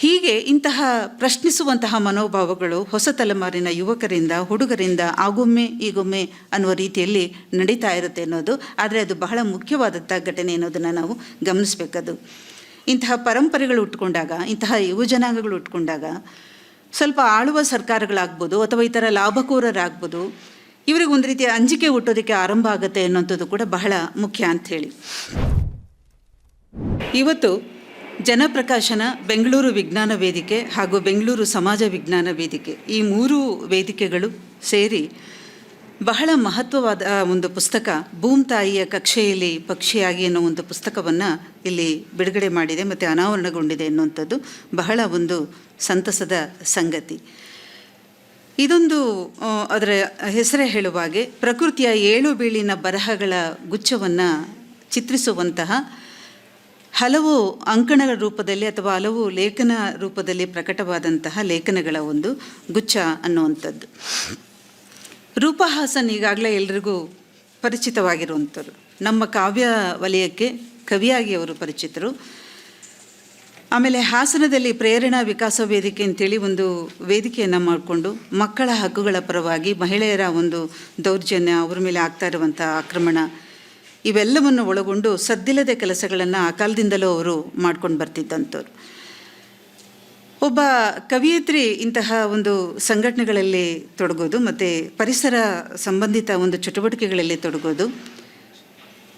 ಹೀಗೆ ಇಂತಹ ಪ್ರಶ್ನಿಸುವಂತಹ ಮನೋಭಾವಗಳು ಹೊಸ ತಲೆಮಾರಿನ ಯುವಕರಿಂದ, ಹುಡುಗರಿಂದ ಆಗೊಮ್ಮೆ ಈಗೊಮ್ಮೆ ಅನ್ನುವ ರೀತಿಯಲ್ಲಿ ನಡೀತಾ ಇರುತ್ತೆ ಅನ್ನೋದು, ಆದರೆ ಅದು ಬಹಳ ಮುಖ್ಯವಾದಂಥ ಘಟನೆ ಅನ್ನೋದನ್ನು ನಾವು ಗಮನಿಸಬೇಕದು. ಇಂತಹ ಪರಂಪರೆಗಳು ಉಟ್ಕೊಂಡಾಗ, ಇಂತಹ ಯುವಜನಾಂಗಗಳು ಉಟ್ಕೊಂಡಾಗ ಸ್ವಲ್ಪ ಆಳುವ ಸರ್ಕಾರಗಳಾಗ್ಬೋದು ಅಥವಾ ಈ ಥರ ಲಾಭಕೋರರಾಗ್ಬೋದು, ಇವರಿಗೆ ಒಂದು ರೀತಿಯ ಅಂಜಿಕೆ ಹುಟ್ಟೋದಕ್ಕೆ ಆರಂಭ ಆಗುತ್ತೆ ಅನ್ನೋಂಥದ್ದು ಕೂಡ ಬಹಳ ಮುಖ್ಯ ಅಂಥೇಳಿ. ಇವತ್ತು ಜನಪ್ರಕಾಶನ ಬೆಂಗಳೂರು ವಿಜ್ಞಾನ ವೇದಿಕೆ ಹಾಗೂ ಬೆಂಗಳೂರು ಸಮಾಜ ವಿಜ್ಞಾನ ವೇದಿಕೆ ಈ ಮೂರು ವೇದಿಕೆಗಳು ಸೇರಿ ಬಹಳ ಮಹತ್ವವಾದ ಒಂದು ಪುಸ್ತಕ ಭೂಮ್ ತಾಯಿಯ ಕಕ್ಷೆಯಲ್ಲಿ ಪಕ್ಷಿಯಾಗಿ ಅನ್ನೋ ಒಂದು ಪುಸ್ತಕವನ್ನು ಇಲ್ಲಿ ಬಿಡುಗಡೆ ಮಾಡಿದೆ ಮತ್ತು ಅನಾವರಣಗೊಂಡಿದೆ ಎನ್ನುವಂಥದ್ದು ಬಹಳ ಒಂದು ಸಂತಸದ ಸಂಗತಿ. ಇದೊಂದು ಅದರ ಹೆಸರೇ ಹೇಳುವ ಹಾಗೆ ಪ್ರಕೃತಿಯ ಏಳು ಬೀಳಿನ ಬರಹಗಳ ಗುಚ್ಛವನ್ನು ಚಿತ್ರಿಸುವಂತಹ ಹಲವು ಅಂಕಣಗಳ ರೂಪದಲ್ಲಿ ಅಥವಾ ಹಲವು ಲೇಖನ ರೂಪದಲ್ಲಿ ಪ್ರಕಟವಾದಂತಹ ಲೇಖನಗಳ ಒಂದು ಗುಚ್ಛ ಅನ್ನುವಂಥದ್ದು. ರೂಪಹಾಸನ್ ಈಗಾಗಲೇ ಎಲ್ರಿಗೂ ಪರಿಚಿತವಾಗಿರುವಂಥವ್ರು. ನಮ್ಮ ಕಾವ್ಯ ವಲಯಕ್ಕೆ ಕವಿಯಾಗಿ ಅವರು ಪರಿಚಿತರು. ಆಮೇಲೆ ಹಾಸನದಲ್ಲಿ ಪ್ರೇರಣಾ ವಿಕಾಸ ವೇದಿಕೆ ಅಂತೇಳಿ ಒಂದು ವೇದಿಕೆಯನ್ನು ಮಾಡಿಕೊಂಡು ಮಕ್ಕಳ ಹಕ್ಕುಗಳ ಪರವಾಗಿ ಮಹಿಳೆಯರ ಒಂದು ದೌರ್ಜನ್ಯ, ಅವ್ರ ಮೇಲೆ ಆಗ್ತಾ ಇರುವಂಥ ಆಕ್ರಮಣ ಇವೆಲ್ಲವನ್ನು ಒಳಗೊಂಡು ಸದ್ದಿಲ್ಲದೆ ಕೆಲಸಗಳನ್ನು ಆ ಕಾಲದಿಂದಲೂ ಅವರು ಮಾಡ್ಕೊಂಡು ಬರ್ತಿದ್ದಂಥವ್ರು. ಒಬ್ಬ ಕವಿಯತ್ರಿ ಇಂತಹ ಒಂದು ಸಂಘಟನೆಗಳಲ್ಲಿ ತೊಡಗೋದು ಮತ್ತು ಪರಿಸರ ಸಂಬಂಧಿತ ಒಂದು ಚಟುವಟಿಕೆಗಳಲ್ಲಿ ತೊಡಗೋದು.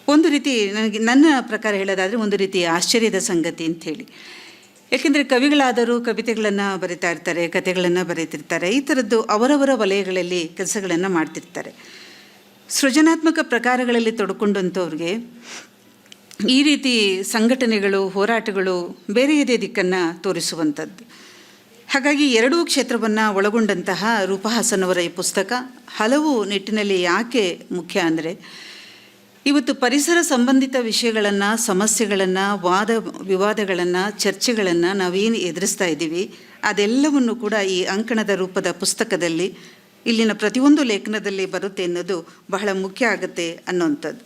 ಒಂದು ರೀತಿ ನನಗೆ ನನ್ನ ಪ್ರಕಾರ ಹೇಳೋದಾದರೆ ಒಂದು ರೀತಿ ಆಶ್ಚರ್ಯದ ಸಂಗತಿ ಅಂಥೇಳಿ ಏಕೆಂದರೆ ಕವಿಗಳಾದರೂ ಕವಿತೆಗಳನ್ನು ಬರಿತಾ ಇರ್ತಾರೆ, ಕಥೆಗಳನ್ನು ಬರೀತಿರ್ತಾರೆ, ಈ ಥರದ್ದು ಅವರವರ ವಲಯಗಳಲ್ಲಿ ಕೆಲಸಗಳನ್ನು ಮಾಡ್ತಿರ್ತಾರೆ. ಸೃಜನಾತ್ಮಕ ಪ್ರಕಾರಗಳಲ್ಲಿ ತೊಡ್ಕೊಂಡಂಥವ್ರಿಗೆ ಈ ರೀತಿ ಸಂಘಟನೆಗಳು, ಹೋರಾಟಗಳು ಬೇರೆ ಬೇರೆ ದಿಕ್ಕನ್ನು ತೋರಿಸುವಂಥದ್ದು. ಹಾಗಾಗಿ ಎರಡೂ ಕ್ಷೇತ್ರವನ್ನು ಒಳಗೊಂಡಂತಹ ರೂಪಹಾಸನವರ ಈ ಪುಸ್ತಕ ಹಲವು ನಿಟ್ಟಿನಲ್ಲಿ ಯಾಕೆ ಮುಖ್ಯ ಅಂದರೆ, ಇವತ್ತು ಪರಿಸರ ಸಂಬಂಧಿತ ವಿಷಯಗಳನ್ನು, ಸಮಸ್ಯೆಗಳನ್ನು, ವಾದ ವಿವಾದಗಳನ್ನು, ಚರ್ಚೆಗಳನ್ನು ನಾವೇನು ಎದುರಿಸ್ತಾ ಇದ್ದೀವಿ ಅದೆಲ್ಲವನ್ನು ಕೂಡ ಈ ಅಂಕಣದ ರೂಪದ ಪುಸ್ತಕದಲ್ಲಿ ಇಲ್ಲಿನ ಪ್ರತಿಯೊಂದು ಲೇಖನದಲ್ಲಿ ಬರುತ್ತೆ ಅನ್ನೋದು ಬಹಳ ಮುಖ್ಯ ಆಗುತ್ತೆ ಅನ್ನೋಂಥದ್ದು.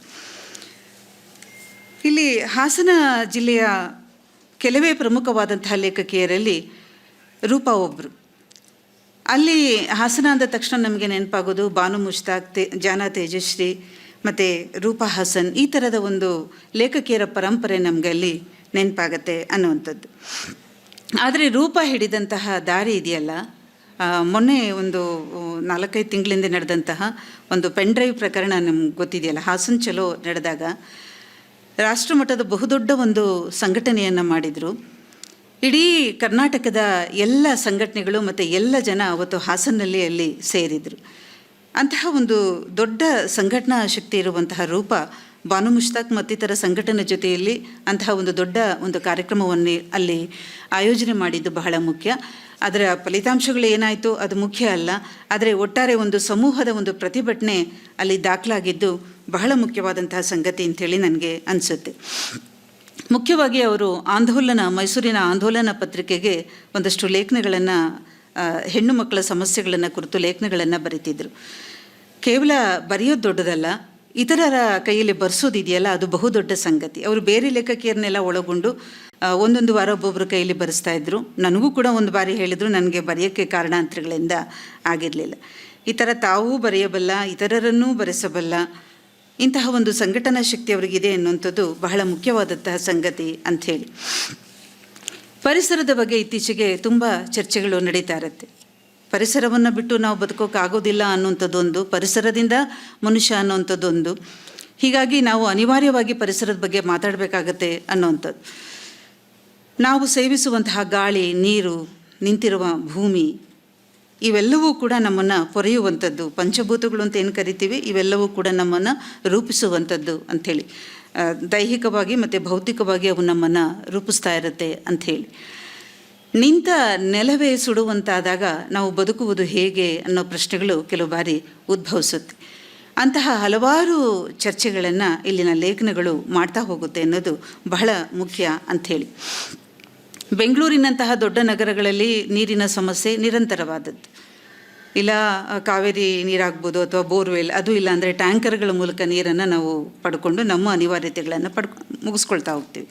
ಇಲ್ಲಿ ಹಾಸನ ಜಿಲ್ಲೆಯ ಕೆಲವೇ ಪ್ರಮುಖವಾದಂತಹ ಲೇಖಕಿಯರಲ್ಲಿ ರೂಪಾ ಒಬ್ಬರು ಅಲ್ಲಿ ಹಾಸನ ಅಂದ ತಕ್ಷಣ ನಮಗೆ ನೆನಪಾಗೋದು ಬಾನು ಮುಷ್ತಾಕ್ ತೇ, ಜಾನ ತೇಜಶ್ರೀ ಮತ್ತು ರೂಪಾ ಹಾಸನ್ ಈ ಥರದ ಒಂದು ಲೇಖಕಿಯರ ಪರಂಪರೆ ನಮಗೆ ಅಲ್ಲಿ ನೆನಪಾಗತ್ತೆ ಅನ್ನುವಂಥದ್ದು ಆದರೆ ರೂಪ ಹಿಡಿದಂತಹ ದಾರಿ ಇದೆಯಲ್ಲ ಮೊನ್ನೆ ಒಂದು ನಾಲ್ಕೈದು ತಿಂಗಳಿಂದ ನಡೆದಂತಹ ಒಂದು ಪೆನ್ ಡ್ರೈವ್ ಪ್ರಕರಣ ನಮ್ಗೆ ಗೊತ್ತಿದೆಯಲ್ಲ? ಹಾಸನ್ ಚಲೋ ನಡೆದಾಗ ರಾಷ್ಟ್ರಮಟ್ಟದ ಬಹುದೊಡ್ಡ ಒಂದು ಸಂಘಟನೆಯನ್ನು ಮಾಡಿದರು. ಇಡೀ ಕರ್ನಾಟಕದ ಎಲ್ಲ ಸಂಘಟನೆಗಳು ಮತ್ತು ಎಲ್ಲ ಜನ ಅವತ್ತು ಹಾಸನಲ್ಲಿ ಅಲ್ಲಿ ಸೇರಿದರು. ಅಂತಹ ಒಂದು ದೊಡ್ಡ ಸಂಘಟನಾ ಶಕ್ತಿ ಇರುವಂತಹ ರೂಪ ಬಾನು ಮುಷ್ತಾಕ್ ಮತ್ತಿತರ ಸಂಘಟನೆ ಜೊತೆಯಲ್ಲಿ ಅಂತಹ ಒಂದು ದೊಡ್ಡ ಒಂದು ಕಾರ್ಯಕ್ರಮವನ್ನು ಅಲ್ಲಿ ಆಯೋಜನೆ ಮಾಡಿದ್ದು ಬಹಳ ಮುಖ್ಯ. ಅದರ ಫಲಿತಾಂಶಗಳು ಏನಾಯಿತು ಅದು ಮುಖ್ಯ ಅಲ್ಲ, ಆದರೆ ಒಟ್ಟಾರೆ ಒಂದು ಸಮೂಹದ ಒಂದು ಪ್ರತಿಭಟನೆ ಅಲ್ಲಿ ದಾಖಲಾಗಿದ್ದು ಬಹಳ ಮುಖ್ಯವಾದಂತಹ ಸಂಗತಿ ಅಂತೇಳಿ ನನಗೆ ಅನಿಸುತ್ತೆ. ಮುಖ್ಯವಾಗಿ ಅವರು ಆಂದೋಲನ, ಮೈಸೂರಿನ ಆಂದೋಲನ ಪತ್ರಿಕೆಗೆ ಒಂದಷ್ಟು ಲೇಖನಗಳನ್ನು ಹೆಣ್ಣು ಮಕ್ಕಳ ಸಮಸ್ಯೆಗಳನ್ನು ಕುರಿತು ಲೇಖನಗಳನ್ನು ಬರೀತಿದ್ರು. ಕೇವಲ ಬರೆಯೋದು ದೊಡ್ಡದಲ್ಲ ಇತರರ ಕೈಯಲ್ಲಿ ಬರೆಸೋದಿದೆಯಲ್ಲ, ಅದು ಬಹುದೊಡ್ಡ ಸಂಗತಿ. ಅವರು ಬೇರೆ ಲೇಖಕಿಯರನ್ನೆಲ್ಲ ಒಳಗೊಂಡು ಒಂದೊಂದು ವಾರ ಒಬ್ಬೊಬ್ಬರ ಕೈಯಲ್ಲಿ ಬರೆಸ್ತಾ ಇದ್ರು. ನನಗೂ ಕೂಡ ಒಂದು ಬಾರಿ ಹೇಳಿದರು, ನನಗೆ ಬರೆಯೋಕ್ಕೆ ಕಾರಣಾಂತರಗಳಿಂದ ಆಗಿರಲಿಲ್ಲ. ಈ ಥರ ತಾವೂ ಬರೆಯಬಲ್ಲ, ಇತರರನ್ನೂ ಬರೆಸಬಲ್ಲ, ಇಂತಹ ಒಂದು ಸಂಘಟನಾ ಶಕ್ತಿ ಅವರಿಗಿದೆ ಅನ್ನುವಂಥದ್ದು ಬಹಳ ಮುಖ್ಯವಾದಂತಹ ಸಂಗತಿ ಅಂಥೇಳಿ. ಪರಿಸರದ ಬಗ್ಗೆ ಇತ್ತೀಚೆಗೆ ತುಂಬ ಚರ್ಚೆಗಳು ನಡೀತಾ ಇರುತ್ತೆ. ಪರಿಸರವನ್ನು ಬಿಟ್ಟು ನಾವು ಬದುಕೋಕ್ಕಾಗೋದಿಲ್ಲ ಅನ್ನುವಂಥದ್ದೊಂದು, ಪರಿಸರದಿಂದ ಮನುಷ್ಯ ಅನ್ನುವಂಥದ್ದೊಂದು. ಹೀಗಾಗಿ ನಾವು ಅನಿವಾರ್ಯವಾಗಿ ಪರಿಸರದ ಬಗ್ಗೆ ಮಾತಾಡಬೇಕಾಗತ್ತೆ ಅನ್ನೋವಂಥದ್ದು. ನಾವು ಸೇವಿಸುವಂತಹ ಗಾಳಿ, ನೀರು, ನಿಂತಿರುವ ಭೂಮಿ, ಇವೆಲ್ಲವೂ ಕೂಡ ನಮ್ಮನ್ನು ಪೊರೆಯುವಂಥದ್ದು. ಪಂಚಭೂತಗಳು ಅಂತ ಏನು ಕರಿತೀವಿ? ಇವೆಲ್ಲವೂ ಕೂಡ ನಮ್ಮನ್ನು ರೂಪಿಸುವಂಥದ್ದು ಅಂಥೇಳಿ. ದೈಹಿಕವಾಗಿ ಮತ್ತು ಭೌತಿಕವಾಗಿ ಅವು ನಮ್ಮನ್ನು ರೂಪಿಸ್ತಾ ಇರುತ್ತೆ ಅಂಥೇಳಿ. ನಿಂತ ನೆಲವೇ ಸುಡುವಂತಾದಾಗ ನಾವು ಬದುಕುವುದು ಹೇಗೆ ಅನ್ನೋ ಪ್ರಶ್ನೆಗಳು ಕೆಲವು ಬಾರಿ ಉದ್ಭವಿಸುತ್ತೆ. ಅಂತಹ ಹಲವಾರು ಚರ್ಚೆಗಳನ್ನು ಇಲ್ಲಿನ ಲೇಖನಗಳು ಮಾಡ್ತಾ ಹೋಗುತ್ತೆ ಅನ್ನೋದು ಬಹಳ ಮುಖ್ಯ ಅಂಥೇಳಿ. ಬೆಂಗಳೂರಿನಂತಹ ದೊಡ್ಡ ನಗರಗಳಲ್ಲಿ ನೀರಿನ ಸಮಸ್ಯೆ ನಿರಂತರವಾದದ್ದು. ಇಲ್ಲ, ಕಾವೇರಿ ನೀರಾಗ್ಬೋದು ಅಥವಾ ಬೋರ್ವೆಲ್ ಅದು ಇಲ್ಲ ಅಂದರೆ ಟ್ಯಾಂಕರ್ಗಳ ಮೂಲಕ ನೀರನ್ನು ನಾವು ಪಡ್ಕೊಂಡು ನಮ್ಮ ಅನಿವಾರ್ಯತೆಗಳನ್ನು ಪಡ್ಕೊ ಮುಗಿಸ್ಕೊಳ್ತಾ ಹೋಗ್ತೀವಿ.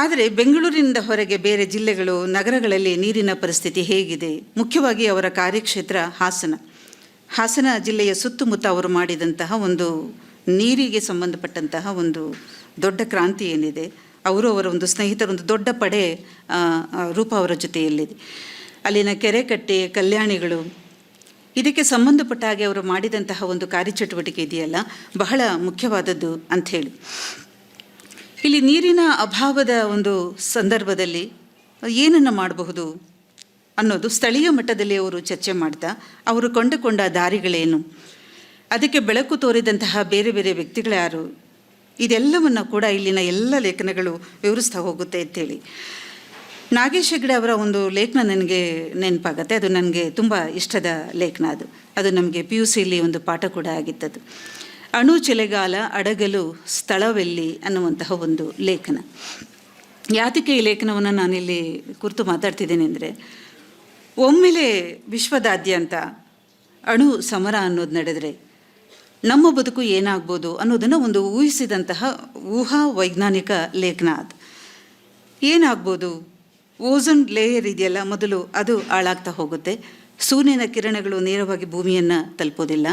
ಆದರೆ ಬೆಂಗಳೂರಿನಿಂದ ಹೊರಗೆ ಬೇರೆ ಜಿಲ್ಲೆಗಳು, ನಗರಗಳಲ್ಲಿ ನೀರಿನ ಪರಿಸ್ಥಿತಿ ಹೇಗಿದೆ? ಮುಖ್ಯವಾಗಿ ಅವರ ಕಾರ್ಯಕ್ಷೇತ್ರ ಹಾಸನ. ಹಾಸನ ಜಿಲ್ಲೆಯ ಸುತ್ತಮುತ್ತ ಅವರು ಮಾಡಿದಂತಹ ಒಂದು ನೀರಿಗೆ ಸಂಬಂಧಪಟ್ಟಂತಹ ಒಂದು ದೊಡ್ಡ ಕ್ರಾಂತಿ ಏನಿದೆ? ಅವರು ಅವರ ಒಂದು ಸ್ನೇಹಿತರ, ಒಂದು ದೊಡ್ಡ ಪಡೆ ರೂಪ ಅವರ ಜೊತೆಯಲ್ಲಿದೆ. ಅಲ್ಲಿನ ಕೆರೆಕಟ್ಟೆ ಕಲ್ಯಾಣಿಗಳು, ಇದಕ್ಕೆ ಸಂಬಂಧಪಟ್ಟ ಹಾಗೆ ಅವರು ಮಾಡಿದಂತಹ ಒಂದು ಕಾರ್ಯಚಟುವಟಿಕೆ ಇದೆಯಲ್ಲ, ಬಹಳ ಮುಖ್ಯವಾದದ್ದು ಅಂಥೇಳಿ ಇಲ್ಲಿ ನೀರಿನ ಅಭಾವದ ಒಂದು ಸಂದರ್ಭದಲ್ಲಿ ಏನನ್ನು ಮಾಡಬಹುದು ಅನ್ನೋದು ಸ್ಥಳೀಯ ಮಟ್ಟದಲ್ಲಿ ಅವರು ಚರ್ಚೆ ಮಾಡ್ತಾ, ಅವರು ಕಂಡುಕೊಂಡ ದಾರಿಗಳೇನು? ಅದಕ್ಕೆ ಬೆಳಕು ತೋರಿದಂತಹ ಬೇರೆ ಬೇರೆ ವ್ಯಕ್ತಿಗಳ್ಯಾರು ಇದೆಲ್ಲವನ್ನು ಕೂಡ ಇಲ್ಲಿನ ಎಲ್ಲ ಲೇಖನಗಳು ವಿವರಿಸ್ತಾ ಹೋಗುತ್ತೆ ಅಂತೇಳಿ. ನಾಗೇಶ್ ಹೆಗ್ಡೆ ಅವರ ಒಂದು ಲೇಖನ ನನಗೆ ನೆನಪಾಗತ್ತೆ. ಅದು ನನಗೆ ತುಂಬ ಇಷ್ಟದ ಲೇಖನ ಅದು. ಅದು ನಮಗೆ ಪಿ ಯು ಸಿಲಿ ಒಂದು ಪಾಠ ಕೂಡ ಆಗಿತ್ತದು. ಅಣು ಚಳಿಗಾಲ ಅಡಗಲು ಸ್ಥಳವೆಲ್ಲಿ ಅನ್ನುವಂತಹ ಒಂದು ಲೇಖನ. ಯಾತಕ್ಕೆ ಈ ಲೇಖನವನ್ನು ನಾನಿಲ್ಲಿ ಕುರಿತು ಮಾತಾಡ್ತಿದ್ದೇನೆ ಅಂದರೆ, ಒಮ್ಮೆಲೆ ವಿಶ್ವದಾದ್ಯಂತ ಅಣು ಸಮರ ಅನ್ನೋದು ನಡೆದರೆ ನಮ್ಮ ಬದುಕು ಏನಾಗ್ಬೋದು ಅನ್ನೋದನ್ನು ಒಂದು ಊಹಿಸಿದಂತಹ ಊಹಾ ವೈಜ್ಞಾನಿಕ ಲೇಖನ ಅದು. ಏನಾಗ್ಬೋದು? ಓಝೋನ್ ಲೇಯರ್ ಇದೆಯಲ್ಲ, ಮೊದಲು ಅದು ಹಾಳಾಗ್ತಾ ಹೋಗುತ್ತೆ. ಸೂರ್ಯನ ಕಿರಣಗಳು ನೇರವಾಗಿ ಭೂಮಿಯನ್ನು ತಲುಪೋದಿಲ್ಲ.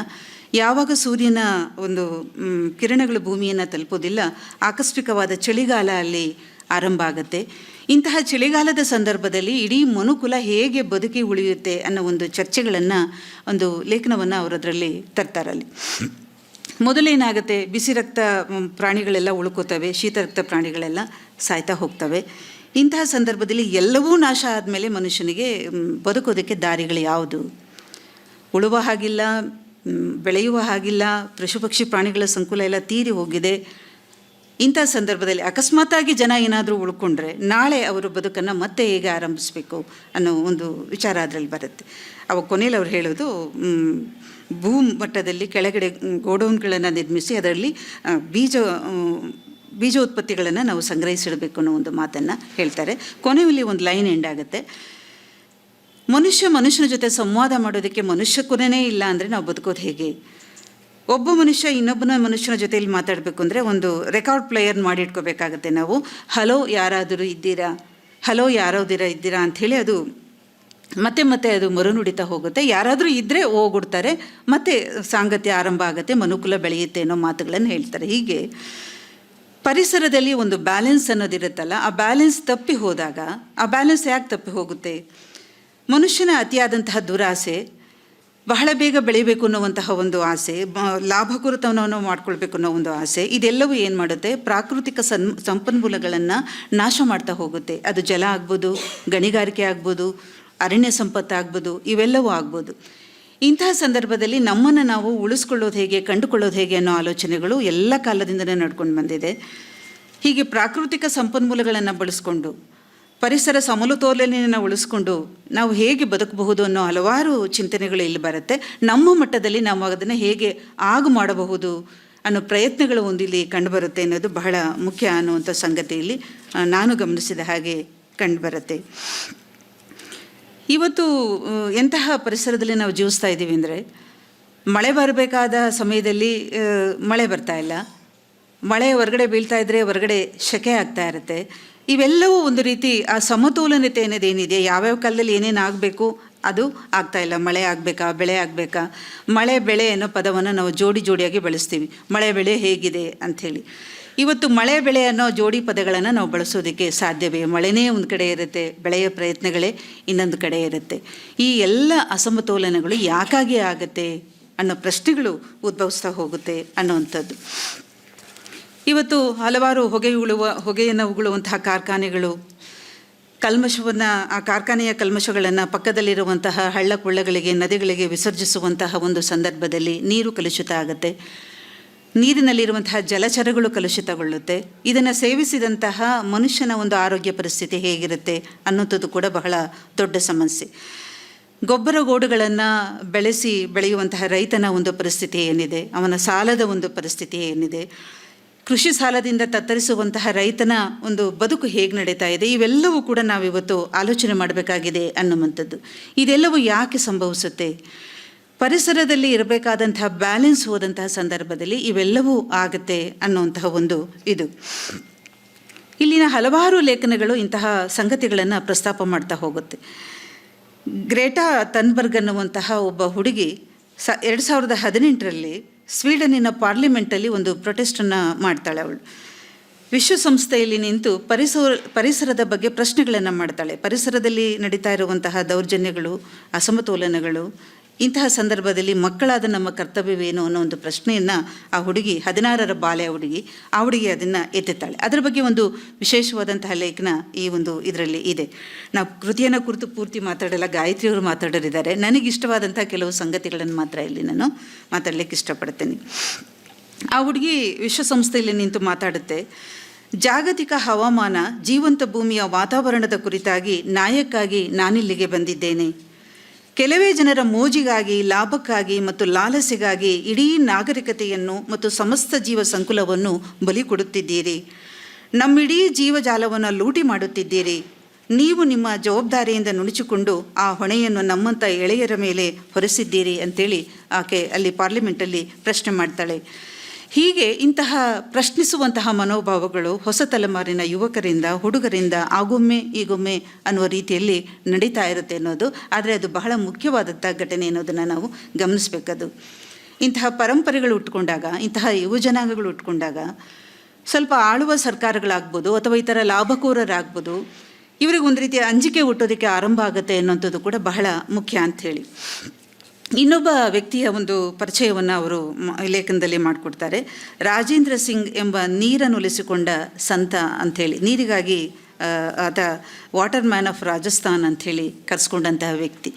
ಯಾವಾಗ ಸೂರ್ಯನ ಒಂದು ಕಿರಣಗಳು ಭೂಮಿಯನ್ನು ತಲುಪೋದಿಲ್ಲ, ಆಕಸ್ಮಿಕವಾದ ಚಳಿಗಾಲ ಅಲ್ಲಿ ಆರಂಭ ಆಗುತ್ತೆ. ಇಂತಹ ಚಳಿಗಾಲದ ಸಂದರ್ಭದಲ್ಲಿ ಇಡೀ ಮನುಕುಲ ಹೇಗೆ ಬದುಕಿ ಉಳಿಯುತ್ತೆ ಅನ್ನೋ ಒಂದು ಚರ್ಚೆಗಳನ್ನು, ಒಂದು ಲೇಖನವನ್ನು ಅವರದರಲ್ಲಿ ತರ್ತಾರಲ್ಲಿ ಮೊದಲೇನಾಗುತ್ತೆ, ಬಿಸಿ ರಕ್ತ ಪ್ರಾಣಿಗಳೆಲ್ಲ ಉಳ್ಕೋತವೆ, ಶೀತ ರಕ್ತ ಪ್ರಾಣಿಗಳೆಲ್ಲ ಸಾಯ್ತಾ ಹೋಗ್ತವೆ. ಇಂತಹ ಸಂದರ್ಭದಲ್ಲಿ ಎಲ್ಲವೂ ನಾಶ ಆದಮೇಲೆ ಮನುಷ್ಯನಿಗೆ ಬದುಕೋದಕ್ಕೆ ದಾರಿಗಳು ಯಾವುದು? ಉಳುವ ಹಾಗಿಲ್ಲ ಬೆಳೆಯುವ ಹಾಗಿಲ್ಲ, ಪಶು ಪಕ್ಷಿ ಪ್ರಾಣಿಗಳ ಸಂಕುಲ ಎಲ್ಲ ತೀರಿ ಹೋಗಿದೆ. ಇಂಥ ಸಂದರ್ಭದಲ್ಲಿ ಅಕಸ್ಮಾತಾಗಿ ಜನ ಏನಾದರೂ ಉಳ್ಕೊಂಡ್ರೆ ನಾಳೆ ಅವರು ಬದುಕನ್ನು ಮತ್ತೆ ಹೇಗೆ ಆರಂಭಿಸಬೇಕು ಅನ್ನೋ ಒಂದು ವಿಚಾರ ಅದರಲ್ಲಿ ಬರುತ್ತೆ. ಅವಾಗ ಕೊನೆಯಲ್ಲಿ ಅವ್ರು ಹೇಳೋದು ಭೂ ಮಟ್ಟದಲ್ಲಿ ಕೆಳಗಡೆ ಗೋಡೌನ್ಗಳನ್ನು ನಿರ್ಮಿಸಿ ಅದರಲ್ಲಿ ಬೀಜ ಬೀಜೋತ್ಪತ್ತಿಗಳನ್ನು ನಾವು ಸಂಗ್ರಹಿಸಿಡಬೇಕು ಅನ್ನೋ ಒಂದು ಮಾತನ್ನು ಹೇಳ್ತಾರೆ. ಕೊನೆಯಲ್ಲಿ ಒಂದು ಲೈನ್ ಎಂಡ್ ಆಗುತ್ತೆ. ಮನುಷ್ಯ ಮನುಷ್ಯನ ಜೊತೆ ಸಂವಾದ ಮಾಡೋದಕ್ಕೆ ಮನುಷ್ಯ ಕೊನೆಯೇ ಇಲ್ಲ ಅಂದರೆ ನಾವು ಬದುಕೋದು ಹೇಗೆ? ಒಬ್ಬ ಮನುಷ್ಯ ಇನ್ನೊಬ್ಬನ ಮನುಷ್ಯನ ಜೊತೆಯಲ್ಲಿ ಮಾತಾಡಬೇಕು ಅಂದರೆ ಒಂದು ರೆಕಾರ್ಡ್ ಪ್ಲೇಯರ್ ಮಾಡಿಟ್ಕೋಬೇಕಾಗತ್ತೆ ನಾವು. ಹಲೋ ಯಾರಾದರೂ ಇದ್ದೀರಾ? ಹಲೋ ಯಾರಾದಿರ ಇದ್ದೀರಾ? ಅಂಥೇಳಿ ಅದು ಮತ್ತೆ ಮತ್ತೆ ಅದು ಮರುನುಡಿತಾ ಹೋಗುತ್ತೆ. ಯಾರಾದರೂ ಇದ್ದರೆ ಹೋಗ್ಬಿಡ್ತಾರೆ. ಮತ್ತೆ ಸಾಂಗತ್ಯ ಆರಂಭ ಆಗುತ್ತೆ, ಮನುಕುಲ ಬೆಳೆಯುತ್ತೆ ಅನ್ನೋ ಮಾತುಗಳನ್ನು ಹೇಳ್ತಾರೆ. ಹೀಗೆ ಪರಿಸರದಲ್ಲಿ ಒಂದು ಬ್ಯಾಲೆನ್ಸ್ ಅನ್ನೋದಿರುತ್ತಲ್ಲ, ಆ ಬ್ಯಾಲೆನ್ಸ್ ತಪ್ಪಿ ಹೋದಾಗ, ಆ ಬ್ಯಾಲೆನ್ಸ್ ಯಾಕೆ ತಪ್ಪಿ ಹೋಗುತ್ತೆ? ಮನುಷ್ಯನ ಅತಿಯಾದಂತಹ ದುರಾಸೆ ಬಹಳ ಬೇಗ ಬೆಳಿಬೇಕು ಅನ್ನುವಂತಹ ಒಂದು ಆಸೆ ಲಾಭಕೃತವನ್ನು ಮಾಡ್ಕೊಳ್ಬೇಕು ಅನ್ನೋ ಒಂದು ಆಸೆ, ಇದೆಲ್ಲವೂ ಏನು ಮಾಡುತ್ತೆ? ಪ್ರಾಕೃತಿಕ ಸನ್, ಸಂಪನ್ಮೂಲಗಳನ್ನು ನಾಶ ಮಾಡ್ತಾ ಹೋಗುತ್ತೆ. ಅದು ಜಲ ಆಗ್ಬೋದು, ಗಣಿಗಾರಿಕೆ ಆಗ್ಬೋದು, ಅರಣ್ಯ ಸಂಪತ್ತು ಆಗ್ಬೋದು, ಇವೆಲ್ಲವೂ ಆಗ್ಬೋದು. ಇಂತಹ ಸಂದರ್ಭದಲ್ಲಿ ನಮ್ಮನ್ನು ನಾವು ಉಳಿಸ್ಕೊಳ್ಳೋದು ಹೇಗೆ, ಕಂಡುಕೊಳ್ಳೋದು ಹೇಗೆ ಅನ್ನೋ ಆಲೋಚನೆಗಳು ಎಲ್ಲ ಕಾಲದಿಂದಲೇ ನಡ್ಕೊಂಡು ಬಂದಿದೆ. ಹೀಗೆ ಪ್ರಾಕೃತಿಕ ಸಂಪನ್ಮೂಲಗಳನ್ನು ಬಳಸ್ಕೊಂಡು ಪರಿಸರ ಸಮತೋಲನೆಯನ್ನು ಉಳಿಸ್ಕೊಂಡು ನಾವು ಹೇಗೆ ಬದುಕಬಹುದು ಅನ್ನೋ ಹಲವಾರು ಚಿಂತನೆಗಳು ಇಲ್ಲಿ ಬರುತ್ತೆ. ನಮ್ಮ ಮಟ್ಟದಲ್ಲಿ ನಾವು ಅದನ್ನು ಹೇಗೆ ಆಗು ಮಾಡಬಹುದು ಅನ್ನೋ ಪ್ರಯತ್ನಗಳು ಒಂದಿಲ್ಲಿ ಕಂಡುಬರುತ್ತೆ ಅನ್ನೋದು ಬಹಳ ಮುಖ್ಯ ಅನ್ನುವಂಥ ಸಂಗತಿಯಲ್ಲಿ ನಾನು ಗಮನಿಸಿದ ಹಾಗೆ ಕಂಡುಬರುತ್ತೆ. ಇವತ್ತು ಎಂತಹ ಪರಿಸರದಲ್ಲಿ ನಾವು ಜೀವಿಸ್ತಾ ಇದ್ದೀವಿ ಅಂದರೆ, ಮಳೆ ಬರಬೇಕಾದ ಸಮಯದಲ್ಲಿ ಮಳೆ ಬರ್ತಾ ಇಲ್ಲ. ಮಳೆ ಹೊರಗಡೆ ಬೀಳ್ತಾ ಇದ್ದರೆ ಹೊರಗಡೆ ಸೆಕೆ ಆಗ್ತಾ ಇರುತ್ತೆ. ಇವೆಲ್ಲವೂ ಒಂದು ರೀತಿ ಆ ಸಮತೋಲನತೆ ಅನ್ನೋದೇನಿದೆ? ಯಾವ್ಯಾವ ಕಾಲದಲ್ಲಿ ಏನೇನು ಆಗಬೇಕು? ಅದು ಆಗ್ತಾ ಇಲ್ಲ. ಮಳೆ ಆಗಬೇಕಾ? ಬೆಳೆ ಆಗಬೇಕಾ? ಮಳೆ, ಬೆಳೆ ಅನ್ನೋ ಪದವನ್ನು ನಾವು ಜೋಡಿ ಜೋಡಿಯಾಗಿ ಬಳಸ್ತೀವಿ. ಮಳೆ, ಬೆಳೆ ಹೇಗಿದೆ ಅಂಥೇಳಿ ಇವತ್ತು ಮಳೆ, ಬೆಳೆ ಅನ್ನೋ ಜೋಡಿ ಪದಗಳನ್ನು ನಾವು ಬಳಸೋದಕ್ಕೆ ಸಾಧ್ಯವೇ? ಮಳೆನೇ ಒಂದು ಕಡೆ ಇರುತ್ತೆ. ಬೆಳೆಯ ಪ್ರಯತ್ನಗಳೇ ಇನ್ನೊಂದು ಕಡೆ ಇರುತ್ತೆ. ಈ ಎಲ್ಲ ಅಸಮತೋಲನಗಳು ಯಾಕಾಗಿ ಆಗುತ್ತೆ ಅನ್ನೋ ಪ್ರಶ್ನೆಗಳು ಉದ್ಭವಿಸ್ತಾ ಹೋಗುತ್ತೆ ಅನ್ನೋವಂಥದ್ದು ಇವತ್ತು ಹಲವಾರು ಹೊಗೆ ಉಳುವ, ಹೊಗೆಯನ್ನು ಉಗುಳುವಂತಹ ಕಾರ್ಖಾನೆಗಳು, ಕಲ್ಮಶವನ್ನು, ಆ ಕಾರ್ಖಾನೆಯ ಕಲ್ಮಶಗಳನ್ನು ಪಕ್ಕದಲ್ಲಿರುವಂತಹ ಹಳ್ಳ ಕೊಳ್ಳಗಳಿಗೆ, ನದಿಗಳಿಗೆ ವಿಸರ್ಜಿಸುವಂತಹ ಒಂದು ಸಂದರ್ಭದಲ್ಲಿ ನೀರು ಕಲುಷಿತ ಆಗುತ್ತೆ. ನೀರಿನಲ್ಲಿರುವಂತಹ ಜಲಚರಗಳು ಕಲುಷಿತಗೊಳ್ಳುತ್ತೆ. ಇದನ್ನು ಸೇವಿಸಿದಂತಹ ಮನುಷ್ಯನ ಒಂದು ಆರೋಗ್ಯ ಪರಿಸ್ಥಿತಿ ಹೇಗಿರುತ್ತೆ ಅನ್ನೋಂಥದ್ದು ಕೂಡ ಬಹಳ ದೊಡ್ಡ ಸಮಸ್ಯೆ. ಗೊಬ್ಬರ ಗೋಡುಗಳನ್ನು ಬೆಳೆಸಿ ಬೆಳೆಯುವಂತಹ ರೈತನ ಒಂದು ಪರಿಸ್ಥಿತಿ ಏನಿದೆ, ಅವನ ಸಾಲದ ಒಂದು ಪರಿಸ್ಥಿತಿ ಏನಿದೆ ಕೃಷಿ ಸಾಲದಿಂದ ತತ್ತರಿಸುವಂತಹ ರೈತನ ಒಂದು ಬದುಕು ಹೇಗೆ ನಡೀತಾ ಇದೆ, ಇವೆಲ್ಲವೂ ಕೂಡ ನಾವಿವತ್ತು ಆಲೋಚನೆ ಮಾಡಬೇಕಾಗಿದೆ ಅನ್ನುವಂಥದ್ದು. ಇದೆಲ್ಲವೂ ಯಾಕೆ ಸಂಭವಿಸುತ್ತೆ? ಪರಿಸರದಲ್ಲಿ ಇರಬೇಕಾದಂತಹ ಬ್ಯಾಲೆನ್ಸ್ ಹೋದಂತಹ ಸಂದರ್ಭದಲ್ಲಿ ಇವೆಲ್ಲವೂ ಆಗುತ್ತೆ ಅನ್ನುವಂತಹ ಒಂದು ಇದು. ಇಲ್ಲಿನ ಹಲವಾರು ಲೇಖನಗಳು ಇಂತಹ ಸಂಗತಿಗಳನ್ನು ಪ್ರಸ್ತಾಪ ಮಾಡ್ತಾ ಹೋಗುತ್ತೆ. ಗ್ರೇಟಾ ತನ್ಬರ್ಗ್ ಅನ್ನುವಂತಹ ಒಬ್ಬ ಹುಡುಗಿ ಸ, ಎರಡು ಸಾವಿರದ ಹದಿನೆಂಟರಲ್ಲಿ ಸ್ವೀಡನ್ನಿನ ಪಾರ್ಲಿಮೆಂಟಲ್ಲಿ ಒಂದು ಪ್ರೊಟೆಸ್ಟನ್ನು ಮಾಡ್ತಾಳೆ ಅವಳು. ವಿಶ್ವಸಂಸ್ಥೆಯಲ್ಲಿ ನಿಂತು ಪರಿಸರ, ಪರಿಸರದ ಬಗ್ಗೆ ಪ್ರಶ್ನೆಗಳನ್ನು ಮಾಡ್ತಾಳೆ. ಪರಿಸರದಲ್ಲಿ ನಡೀತಾ ಇರುವಂತಹ ದೌರ್ಜನ್ಯಗಳು, ಅಸಮತೋಲನಗಳು ಇಂತಹ ಸಂದರ್ಭದಲ್ಲಿ ಮಕ್ಕಳಾದ ನಮ್ಮ ಕರ್ತವ್ಯವೇನು ಅನ್ನೋ ಒಂದು ಪ್ರಶ್ನೆಯನ್ನು ಆ ಹುಡುಗಿ, ಹದಿನಾರರ ಬಾಲ್ಯ ಹುಡುಗಿ, ಆ ಹುಡುಗಿ ಅದನ್ನು ಎತ್ತಿತ್ತಾಳೆ. ಅದರ ಬಗ್ಗೆ ಒಂದು ವಿಶೇಷವಾದಂತಹ ಲೇಖನ ಈ ಒಂದು ಇದರಲ್ಲಿ ಇದೆ. ನಾವು ಕೃತಿಯನ್ನು ಕುರಿತು ಪೂರ್ತಿ ಮಾತಾಡಲ್ಲ, ಗಾಯತ್ರಿಯವರು ಮಾತಾಡೋರಿದ್ದಾರೆ. ನನಗೆ ಇಷ್ಟವಾದಂಥ ಕೆಲವು ಸಂಗತಿಗಳನ್ನು ಮಾತ್ರ ಇಲ್ಲಿ ನಾನು ಮಾತಾಡಲಿಕ್ಕೆ ಇಷ್ಟಪಡ್ತೇನೆ. ಆ ಹುಡುಗಿ ವಿಶ್ವಸಂಸ್ಥೆಯಲ್ಲಿ ನಿಂತು ಮಾತಾಡುತ್ತೆ. ಜಾಗತಿಕ ಹವಾಮಾನ, ಜೀವಂತ ಭೂಮಿಯ ವಾತಾವರಣದ ಕುರಿತಾಗಿ ನಾಯಕ್ಕಾಗಿ ನಾನಿಲ್ಲಿಗೆ ಬಂದಿದ್ದೇನೆ. ಕೆಲವೇ ಜನರ ಮೋಜಿಗಾಗಿ, ಲಾಭಕ್ಕಾಗಿ ಮತ್ತು ಲಾಲಸೆಗಾಗಿ ಇಡೀ ನಾಗರಿಕತೆಯನ್ನು ಮತ್ತು ಸಮಸ್ತ ಜೀವ ಸಂಕುಲವನ್ನು ಬಲಿ ಕೊಡುತ್ತಿದ್ದೀರಿ. ನಮ್ಮಿಡೀ ಜೀವಜಾಲವನ್ನು ಲೂಟಿ ಮಾಡುತ್ತಿದ್ದೀರಿ. ನೀವು ನಿಮ್ಮ ಜವಾಬ್ದಾರಿಯಿಂದ ನುಣುಚಿಕೊಂಡು ಆ ಹೊಣೆಯನ್ನು ನಮ್ಮಂಥ ಎಳೆಯರ ಮೇಲೆ ಹೊರಿಸಿದ್ದೀರಿ ಅಂತೇಳಿ ಆಕೆ ಅಲ್ಲಿ ಪಾರ್ಲಿಮೆಂಟಲ್ಲಿ ಪ್ರಶ್ನೆ ಮಾಡ್ತಾಳೆ. ಹೀಗೆ ಇಂತಹ ಪ್ರಶ್ನಿಸುವಂತಹ ಮನೋಭಾವಗಳು ಹೊಸ ತಲೆಮಾರಿನ ಯುವಕರಿಂದ, ಹುಡುಗರಿಂದ, ಆಗೊಮ್ಮೆ, ಈಗೊಮ್ಮೆ ಅನ್ನುವ ರೀತಿಯಲ್ಲಿ ನಡೀತಾ ಇರುತ್ತೆ ಅನ್ನೋದು. ಆದರೆ ಅದು ಬಹಳ ಮುಖ್ಯವಾದಂಥ ಘಟನೆ ಅನ್ನೋದನ್ನು ನಾವು ಗಮನಿಸಬೇಕದು. ಇಂತಹ ಪರಂಪರೆಗಳು ಉಟ್ಕೊಂಡಾಗ, ಇಂತಹ ಯುವಜನಾಂಗಗಳು ಉಟ್ಕೊಂಡಾಗ ಸ್ವಲ್ಪ ಆಳುವ ಸರ್ಕಾರಗಳಾಗ್ಬೋದು ಅಥವಾ ಈ ಥರ ಲಾಭಕೋರರಾಗ್ಬೋದು ಇವರಿಗೆ ಒಂದು ರೀತಿಯ ಅಂಜಿಕೆ ಹುಟ್ಟೋದಕ್ಕೆ ಆರಂಭ ಆಗುತ್ತೆ ಅನ್ನೋಂಥದ್ದು ಕೂಡ ಬಹಳ ಮುಖ್ಯ ಅಂಥೇಳಿ. ಇನ್ನೊಬ್ಬ ವ್ಯಕ್ತಿಯ ಒಂದು ಪರಿಚಯವನ್ನು ಅವರು ಲೇಖನದಲ್ಲಿ ಮಾಡಿಕೊಡ್ತಾರೆ. ರಾಜೇಂದ್ರ ಸಿಂಗ್ ಎಂಬ ನೀರನ್ನುಲಿಸಿಕೊಂಡ ಸಂತ ಅಂಥೇಳಿ, ನೀರಿಗಾಗಿ ಆತ ವಾಟರ್ ಮ್ಯಾನ್ ಆಫ್ ರಾಜಸ್ಥಾನ್ ಅಂಥೇಳಿ ಕರೆಸ್ಕೊಂಡಂತಹ ವ್ಯಕ್ತಿ.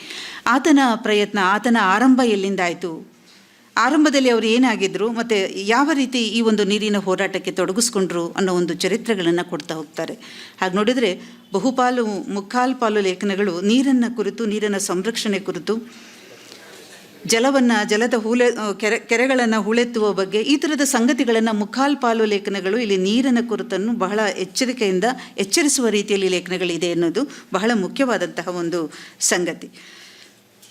ಆತನ ಪ್ರಯತ್ನ, ಆತನ ಆರಂಭ ಎಲ್ಲಿಂದ ಆಯಿತು ಆರಂಭದಲ್ಲಿ ಅವರು ಏನಾಗಿದ್ದರು ಮತ್ತು ಯಾವ ರೀತಿ ಈ ಒಂದು ನೀರಿನ ಹೋರಾಟಕ್ಕೆ ತೊಡಗಿಸ್ಕೊಂಡ್ರು ಅನ್ನೋ ಒಂದು ಚರಿತ್ರೆಗಳನ್ನು ಕೊಡ್ತಾ ಹೋಗ್ತಾರೆ. ಹಾಗೆ ನೋಡಿದರೆ ಬಹುಪಾಲು ಮುಕ್ಕಾಲು ಪಾಲು ಲೇಖನಗಳು ನೀರನ್ನು ಕುರಿತು ನೀರಿನ ಸಂರಕ್ಷಣೆ ಕುರಿತು ಜಲವನ್ನು, ಜಲದ ಹೂಲೆ ಕೆರೆ, ಕೆರೆಗಳನ್ನು ಹೂಳೆತ್ತುವ ಬಗ್ಗೆ ಈ ಥರದ ಸಂಗತಿಗಳನ್ನು ಮುಖಾಲ್ ಪಾಲು ಲೇಖನಗಳು ಇಲ್ಲಿ ನೀರಿನ ಕುರಿತನ್ನು ಬಹಳ ಎಚ್ಚರಿಕೆಯಿಂದ ಎಚ್ಚರಿಸುವ ರೀತಿಯಲ್ಲಿ ಲೇಖನಗಳಿದೆ ಅನ್ನೋದು ಬಹಳ ಮುಖ್ಯವಾದಂತಹ ಒಂದು ಸಂಗತಿ.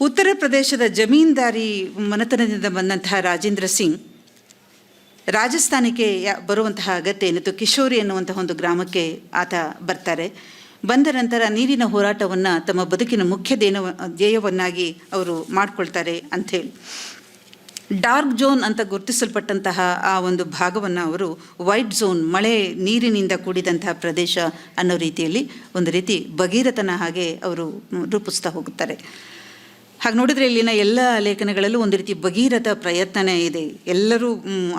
ಉತ್ತರ ಪ್ರದೇಶದ ಜಮೀನ್ದಾರಿ ಮನೆತನದಿಂದ ಬಂದಂತಹ ರಾಜೇಂದ್ರ ಸಿಂಗ್ ರಾಜಸ್ಥಾನಕ್ಕೆ ಬರುವಂತಹ ಅಗತ್ಯ ಏನಿತ್ತು ಕಿಶೋರಿ ಅನ್ನುವಂತಹ ಒಂದು ಗ್ರಾಮಕ್ಕೆ ಆತ ಬರ್ತಾರೆ. ಬಂದ ನಂತರ ನೀರಿನ ಹೋರಾಟವನ್ನು ತಮ್ಮ ಬದುಕಿನ ಮುಖ್ಯ ದೇನ ಧ್ಯೇಯವನ್ನಾಗಿ ಅವರು ಮಾಡ್ಕೊಳ್ತಾರೆ ಅಂಥೇಳಿ ಡಾರ್ಕ್ ಝೋನ್ ಅಂತ ಗುರುತಿಸಲ್ಪಟ್ಟಂತಹ ಆ ಒಂದು ಭಾಗವನ್ನು ಅವರು ವೈಟ್ ಝೋನ್ ಮಳೆ ನೀರಿನಿಂದ ಕೂಡಿದಂತಹ ಪ್ರದೇಶ ಅನ್ನೋ ರೀತಿಯಲ್ಲಿ ಒಂದು ರೀತಿ ಭಗೀರಥನ ಹಾಗೆ ಅವರು ರೂಪಿಸ್ತಾ ಹೋಗುತ್ತಾರೆ. ಹಾಗೆ ನೋಡಿದರೆ ಇಲ್ಲಿನ ಎಲ್ಲ ಲೇಖನಗಳಲ್ಲೂ ಒಂದು ರೀತಿ ಭಗೀರಥ ಪ್ರಯತ್ನನೇ ಇದೆ. ಎಲ್ಲರೂ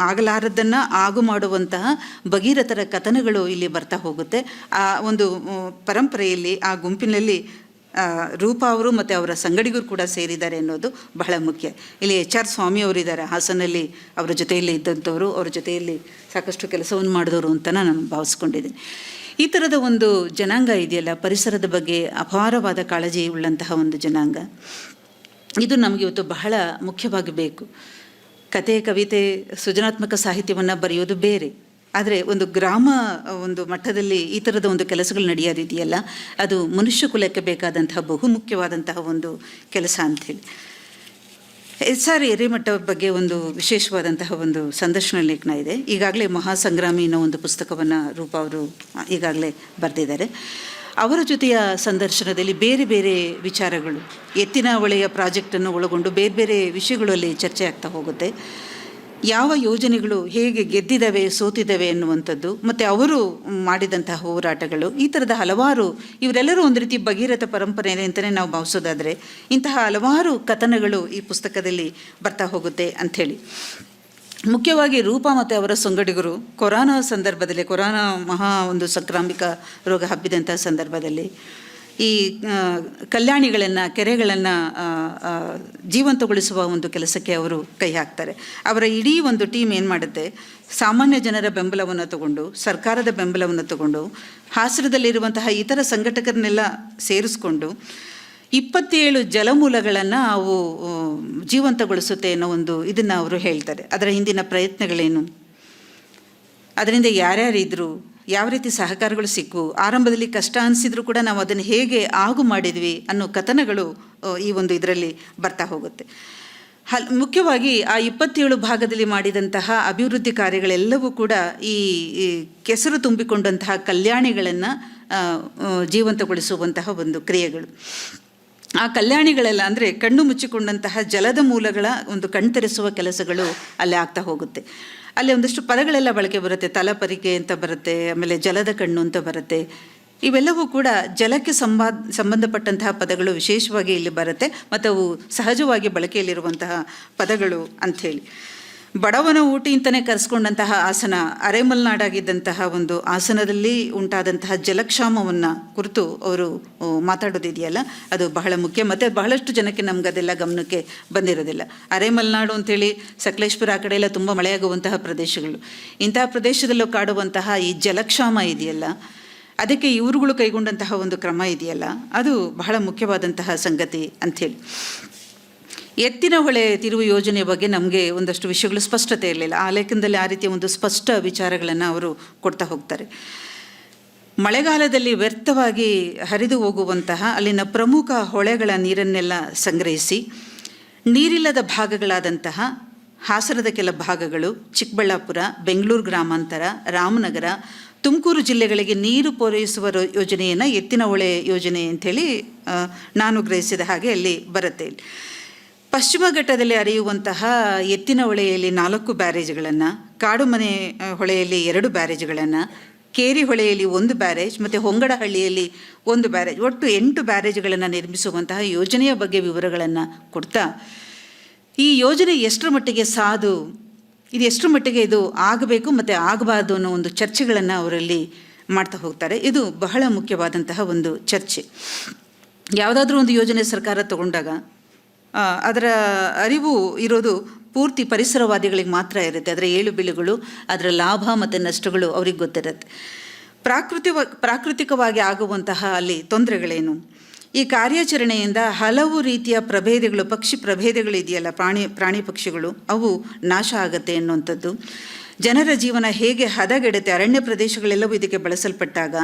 ಆಗಲಾರದ್ದನ್ನು ಆಗು ಮಾಡುವಂತಹ ಭಗೀರಥರ ಕಥನಗಳು ಇಲ್ಲಿ ಬರ್ತಾ ಹೋಗುತ್ತೆ. ಆ ಒಂದು ಪರಂಪರೆಯಲ್ಲಿ, ಆ ಗುಂಪಿನಲ್ಲಿ ರೂಪಾ ಅವರು ಮತ್ತು ಅವರ ಸಂಗಡಿಗರು ಕೂಡ ಸೇರಿದ್ದಾರೆ ಅನ್ನೋದು ಬಹಳ ಮುಖ್ಯ. ಇಲ್ಲಿ ಎಚ್ ಆರ್ ಸ್ವಾಮಿ ಅವರಿದ್ದಾರೆ, ಹಾಸನಲ್ಲಿ ಅವರ ಜೊತೆಯಲ್ಲಿ ಇದ್ದಂಥವರು, ಅವರ ಜೊತೆಯಲ್ಲಿ ಸಾಕಷ್ಟು ಕೆಲಸವನ್ನು ಮಾಡಿದವರು ಅಂತ ನಾನು ಭಾವಿಸ್ಕೊಂಡಿದ್ದೀನಿ. ಈ ಥರದ ಒಂದು ಜನಾಂಗ ಇದೆಯಲ್ಲ, ಪರಿಸರದ ಬಗ್ಗೆ ಅಪಾರವಾದ ಕಾಳಜಿ ಉಳ್ಳಂತಹ ಒಂದು ಜನಾಂಗ. ಇದು ನಮಗೆ ಇವತ್ತು ಬಹಳ ಮುಖ್ಯವಾಗಿ ಬೇಕು ಕತೆ, ಕವಿತೆ, ಸೃಜನಾತ್ಮಕ ಸಾಹಿತ್ಯವನ್ನು ಬರೆಯೋದು ಬೇರೆ. ಆದರೆ ಒಂದು ಗ್ರಾಮ, ಒಂದು ಮಟ್ಟದಲ್ಲಿ ಈ ಥರದ ಒಂದು ಕೆಲಸಗಳು ನಡೆಯೋದಿದೆಯಲ್ಲ, ಅದು ಮನುಷ್ಯ ಕುಲಕ್ಕೆ ಬೇಕಾದಂತಹ ಬಹುಮುಖ್ಯವಾದಂತಹ ಒಂದು ಕೆಲಸ ಅಂಥೇಳಿ. ಎಸ್ ಆರ್ ಎರೆಮಠ ಬಗ್ಗೆ ಒಂದು ವಿಶೇಷವಾದಂತಹ ಒಂದು ಸಂದರ್ಶನ ಲೇಖನ ಇದೆ. ಈಗಾಗಲೇ ಮಹಾಸಂಗ್ರಾಮಿ ಅನ್ನೋ ಒಂದು ಪುಸ್ತಕವನ್ನು ರೂಪ ಅವರು ಈಗಾಗಲೇ ಬರೆದಿದ್ದಾರೆ. ಅವರ ಜೊತೆಯ ಸಂದರ್ಶನದಲ್ಲಿ ಬೇರೆ ಬೇರೆ ವಿಚಾರಗಳು, ಎತ್ತಿನ ಒಳೆಯ ಪ್ರಾಜೆಕ್ಟನ್ನು ಒಳಗೊಂಡು ಬೇರೆ ಬೇರೆ ವಿಷಯಗಳಲ್ಲಿ ಚರ್ಚೆ ಆಗ್ತಾ ಹೋಗುತ್ತೆ. ಯಾವ ಯೋಜನೆಗಳು ಹೇಗೆ ಗೆದ್ದಿದ್ದಾವೆ ಸೋತಿದ್ದಾವೆ ಎನ್ನುವಂಥದ್ದು ಮತ್ತು ಅವರು ಮಾಡಿದಂತಹ ಹೋರಾಟಗಳು, ಈ ಥರದ ಹಲವಾರು, ಇವರೆಲ್ಲರೂ ಒಂದು ರೀತಿ ಭಗೀರಥ ಪರಂಪರೆ ಅಂತಲೇ ನಾವು ಭಾವಿಸೋದಾದರೆ, ಇಂತಹ ಹಲವಾರು ಕಥನಗಳು ಈ ಪುಸ್ತಕದಲ್ಲಿ ಬರ್ತಾ ಹೋಗುತ್ತೆ ಅಂಥೇಳಿ. ಮುಖ್ಯವಾಗಿ ರೂಪ ಮತ್ತು ಅವರ ಸಂಗಡಿಗರು ಕೊರೋನಾ ಸಂದರ್ಭದಲ್ಲಿ, ಕೊರೋನಾ ಮಹಾ ಒಂದು ಸಾಂಕ್ರಾಮಿಕ ರೋಗ ಹಬ್ಬಿದಂಥ ಸಂದರ್ಭದಲ್ಲಿ ಈ ಕಲ್ಯಾಣಿಗಳನ್ನು, ಕೆರೆಗಳನ್ನು ಜೀವಂತಗೊಳಿಸುವ ಒಂದು ಕೆಲಸಕ್ಕೆ ಅವರು ಕೈ ಹಾಕ್ತಾರೆ. ಅವರ ಇಡೀ ಒಂದು ಟೀಮ್ ಏನು ಮಾಡುತ್ತೆ, ಸಾಮಾನ್ಯ ಜನರ ಬೆಂಬಲವನ್ನು ತಗೊಂಡು, ಸರ್ಕಾರದ ಬೆಂಬಲವನ್ನು ತಗೊಂಡು, ಹಾಸನದಲ್ಲಿರುವಂತಹ ಇತರ ಸಂಘಟಕರನ್ನೆಲ್ಲ ಸೇರಿಸ್ಕೊಂಡು ಇಪ್ಪತ್ತೇಳು ಜಲಮೂಲಗಳನ್ನು ಅವು ಜೀವಂತಗೊಳಿಸುತ್ತೆ ಅನ್ನೋ ಒಂದು ಇದನ್ನು ಅವರು ಹೇಳ್ತಾರೆ. ಅದರ ಹಿಂದಿನ ಪ್ರಯತ್ನಗಳೇನು? ಅದರಿಂದ ಯಾರ್ಯಾರಿದ್ರು, ಯಾವ ರೀತಿ ಸಹಕಾರಗಳು ಸಿಕ್ಕು? ಆರಂಭದಲ್ಲಿ ಕಷ್ಟ ಅನಿಸಿದ್ರು ಕೂಡ ನಾವು ಅದನ್ನು ಹೇಗೆ ಆಗು ಮಾಡಿದ್ವಿ ಅನ್ನೋ ಕಥನಗಳು ಈ ಒಂದು ಇದರಲ್ಲಿ ಬರ್ತಾ ಹೋಗುತ್ತೆ. ಹಲ್, ಮುಖ್ಯವಾಗಿ ಆ ಇಪ್ಪತ್ತೇಳು ಭಾಗದಲ್ಲಿ ಮಾಡಿದಂತಹ ಅಭಿವೃದ್ಧಿ ಕಾರ್ಯಗಳೆಲ್ಲವೂ ಕೂಡ ಈ ಕೆಸರು ತುಂಬಿಕೊಂಡಂತಹ ಕಲ್ಯಾಣಿಗಳನ್ನು ಜೀವಂತಗೊಳಿಸುವಂತಹ ಒಂದು ಕ್ರಿಯೆಗಳು. ಆ ಕಲ್ಯಾಣಿಗಳೆಲ್ಲ ಅಂದರೆ ಕಣ್ಣು ಮುಚ್ಚಿಕೊಂಡಂತಹ ಜಲದ ಮೂಲಗಳ ಒಂದು ಕಣ್ತರಿಸುವ ಕೆಲಸಗಳು ಅಲ್ಲಿ ಆಗ್ತಾ ಹೋಗುತ್ತೆ. ಅಲ್ಲಿ ಒಂದಷ್ಟು ಪದಗಳೆಲ್ಲ ಬಳಕೆ ಬರುತ್ತೆ. ತಲಪರಿಗೆ ಅಂತ ಬರುತ್ತೆ, ಆಮೇಲೆ ಜಲದ ಕಣ್ಣು ಅಂತ ಬರುತ್ತೆ. ಇವೆಲ್ಲವೂ ಕೂಡ ಜಲಕ್ಕೆ ಸಂಬಾ ಸಂಬಂಧಪಟ್ಟಂತಹ ಪದಗಳು ವಿಶೇಷವಾಗಿ ಇಲ್ಲಿ ಬರುತ್ತೆ. ಮತ್ತು ಅವು ಸಹಜವಾಗಿ ಬಳಕೆಯಲ್ಲಿರುವಂತಹ ಪದಗಳು ಅಂಥೇಳಿ. ಬಡವನ ಊಟಿ ಅಂತಲೇ ಕರೆಸ್ಕೊಂಡಂತಹ ಆಸನ, ಅರೆಮಲ್ನಾಡಾಗಿದ್ದಂತಹ ಒಂದು ಆಸನದಲ್ಲಿ ಉಂಟಾದಂತಹ ಜಲಕ್ಷಾಮವನ್ನು ಕುರಿತು ಅವರು ಮಾತಾಡೋದಿದೆಯಲ್ಲ? ಅದು ಬಹಳ ಮುಖ್ಯ. ಮತ್ತು ಬಹಳಷ್ಟು ಜನಕ್ಕೆ ನಮ್ಗೆ ಅದೆಲ್ಲ ಗಮನಕ್ಕೆ ಬಂದಿರೋದಿಲ್ಲ. ಅರೆಮಲ್ನಾಡು ಅಂತೇಳಿ ಸಕಲೇಶ್ಪುರ ಆ ಕಡೆ ಎಲ್ಲ ತುಂಬ ಮಳೆಯಾಗುವಂತಹ ಪ್ರದೇಶಗಳು. ಇಂತಹ ಪ್ರದೇಶದಲ್ಲೂ ಕಾಡುವಂತಹ ಈ ಜಲಕ್ಷಾಮ ಇದೆಯಲ್ಲ, ಅದಕ್ಕೆ ಇವರುಗಳು ಕೈಗೊಂಡಂತಹ ಒಂದು ಕ್ರಮ ಇದೆಯಲ್ಲ, ಅದು ಬಹಳ ಮುಖ್ಯವಾದಂತಹ ಸಂಗತಿ ಅಂಥೇಳಿ. ಎತ್ತಿನ ಹೊಳೆ ತಿರುವು ಯೋಜನೆಯ ಬಗ್ಗೆ ನಮಗೆ ಒಂದಷ್ಟು ವಿಷಯಗಳು ಸ್ಪಷ್ಟತೆ ಇರಲಿಲ್ಲ. ಆ ಲೇಖನದಲ್ಲಿ ಆ ರೀತಿಯ ಒಂದು ಸ್ಪಷ್ಟ ವಿಚಾರಗಳನ್ನು ಅವರು ಕೊಡ್ತಾ ಹೋಗ್ತಾರೆ. ಮಳೆಗಾಲದಲ್ಲಿ ವ್ಯರ್ಥವಾಗಿ ಹರಿದು ಹೋಗುವಂತಹ ಅಲ್ಲಿನ ಪ್ರಮುಖ ಹೊಳೆಗಳ ನೀರನ್ನೆಲ್ಲ ಸಂಗ್ರಹಿಸಿ, ನೀರಿಲ್ಲದ ಭಾಗಗಳಾದಂತಹ ಹಾಸನದ ಕೆಲ ಭಾಗಗಳು ಚಿಕ್ಕಬಳ್ಳಾಪುರ, ಬೆಂಗಳೂರು ಗ್ರಾಮಾಂತರ, ರಾಮನಗರ, ತುಮಕೂರು ಜಿಲ್ಲೆಗಳಿಗೆ ನೀರು ಪೂರೈಸುವ ಯೋಜನೆಯನ್ನು ಎತ್ತಿನ ಹೊಳೆ ಯೋಜನೆ ಅಂಥೇಳಿ ನಾನು ಗ್ರಹಿಸಿದ ಹಾಗೆ ಅಲ್ಲಿ ಬರುತ್ತೆ ಪಶ್ಚಿಮ ಘಟ್ಟದಲ್ಲಿ ಹರಿಯುವಂತಹ ಎತ್ತಿನ ಹೊಳೆಯಲ್ಲಿ ನಾಲ್ಕು ಬ್ಯಾರೇಜ್ಗಳನ್ನು ಕಾಡುಮನೆ ಮನೆ ಹೊಳೆಯಲ್ಲಿ ಎರಡು ಬ್ಯಾರೇಜ್ಗಳನ್ನು, ಕೇರಿ ಹೊಳೆಯಲ್ಲಿ ಒಂದು ಬ್ಯಾರೇಜ್ ಮತ್ತು ಹೊಂಗಡಹಳ್ಳಿಯಲ್ಲಿ ಒಂದು ಬ್ಯಾರೇಜ್, ಒಟ್ಟು ಎಂಟು ಬ್ಯಾರೇಜ್ಗಳನ್ನು ನಿರ್ಮಿಸುವಂತಹ ಯೋಜನೆಯ ಬಗ್ಗೆ ವಿವರಗಳನ್ನು ಕೊಡ್ತಾ, ಈ ಯೋಜನೆ ಎಷ್ಟರ ಮಟ್ಟಿಗೆ ಸಾಧು ಇದು ಎಷ್ಟರ ಮಟ್ಟಿಗೆ ಇದು ಆಗಬೇಕು ಮತ್ತು ಆಗಬಾರ್ದು ಅನ್ನೋ ಒಂದು ಚರ್ಚೆಗಳನ್ನು ಅವರಲ್ಲಿ ಮಾಡ್ತಾ ಹೋಗ್ತಾರೆ. ಇದು ಬಹಳ ಮುಖ್ಯವಾದಂತಹ ಒಂದು ಚರ್ಚೆ. ಯಾವುದಾದ್ರೂ ಒಂದು ಯೋಜನೆ ಸರ್ಕಾರ ತಗೊಂಡಾಗ ಅದರ ಅರಿವು ಇರೋದು ಪೂರ್ತಿ ಪರಿಸರವಾದಿಗಳಿಗೆ ಮಾತ್ರ ಇರುತ್ತೆ. ಅದರ ಏಳು ಬೀಳುಗಳು ಅದರ ಲಾಭ ಮತ್ತು ನಷ್ಟಗಳು ಅವ್ರಿಗೆ ಗೊತ್ತಿರುತ್ತೆ. ಪ್ರಾಕೃತಿಕ ಪ್ರಾಕೃತಿಕವಾಗಿ ಆಗುವಂತಹ ಅಲ್ಲಿ ತೊಂದರೆಗಳೇನು? ಈ ಕಾರ್ಯಾಚರಣೆಯಿಂದ ಹಲವು ರೀತಿಯ ಪ್ರಭೇದಗಳು, ಪಕ್ಷಿ ಪ್ರಭೇದಗಳು ಇದೆಯಲ್ಲ ಪ್ರಾಣಿ ಪ್ರಾಣಿ ಪಕ್ಷಿಗಳು, ಅವು ನಾಶ ಆಗುತ್ತೆ ಅನ್ನುವಂಥದ್ದು ಜನರ ಜೀವನ ಹೇಗೆ ಹದಗೆಡುತ್ತೆ, ಅರಣ್ಯ ಪ್ರದೇಶಗಳೆಲ್ಲವೂ ಇದಕ್ಕೆ ಬಳಸಲ್ಪಟ್ಟಾಗ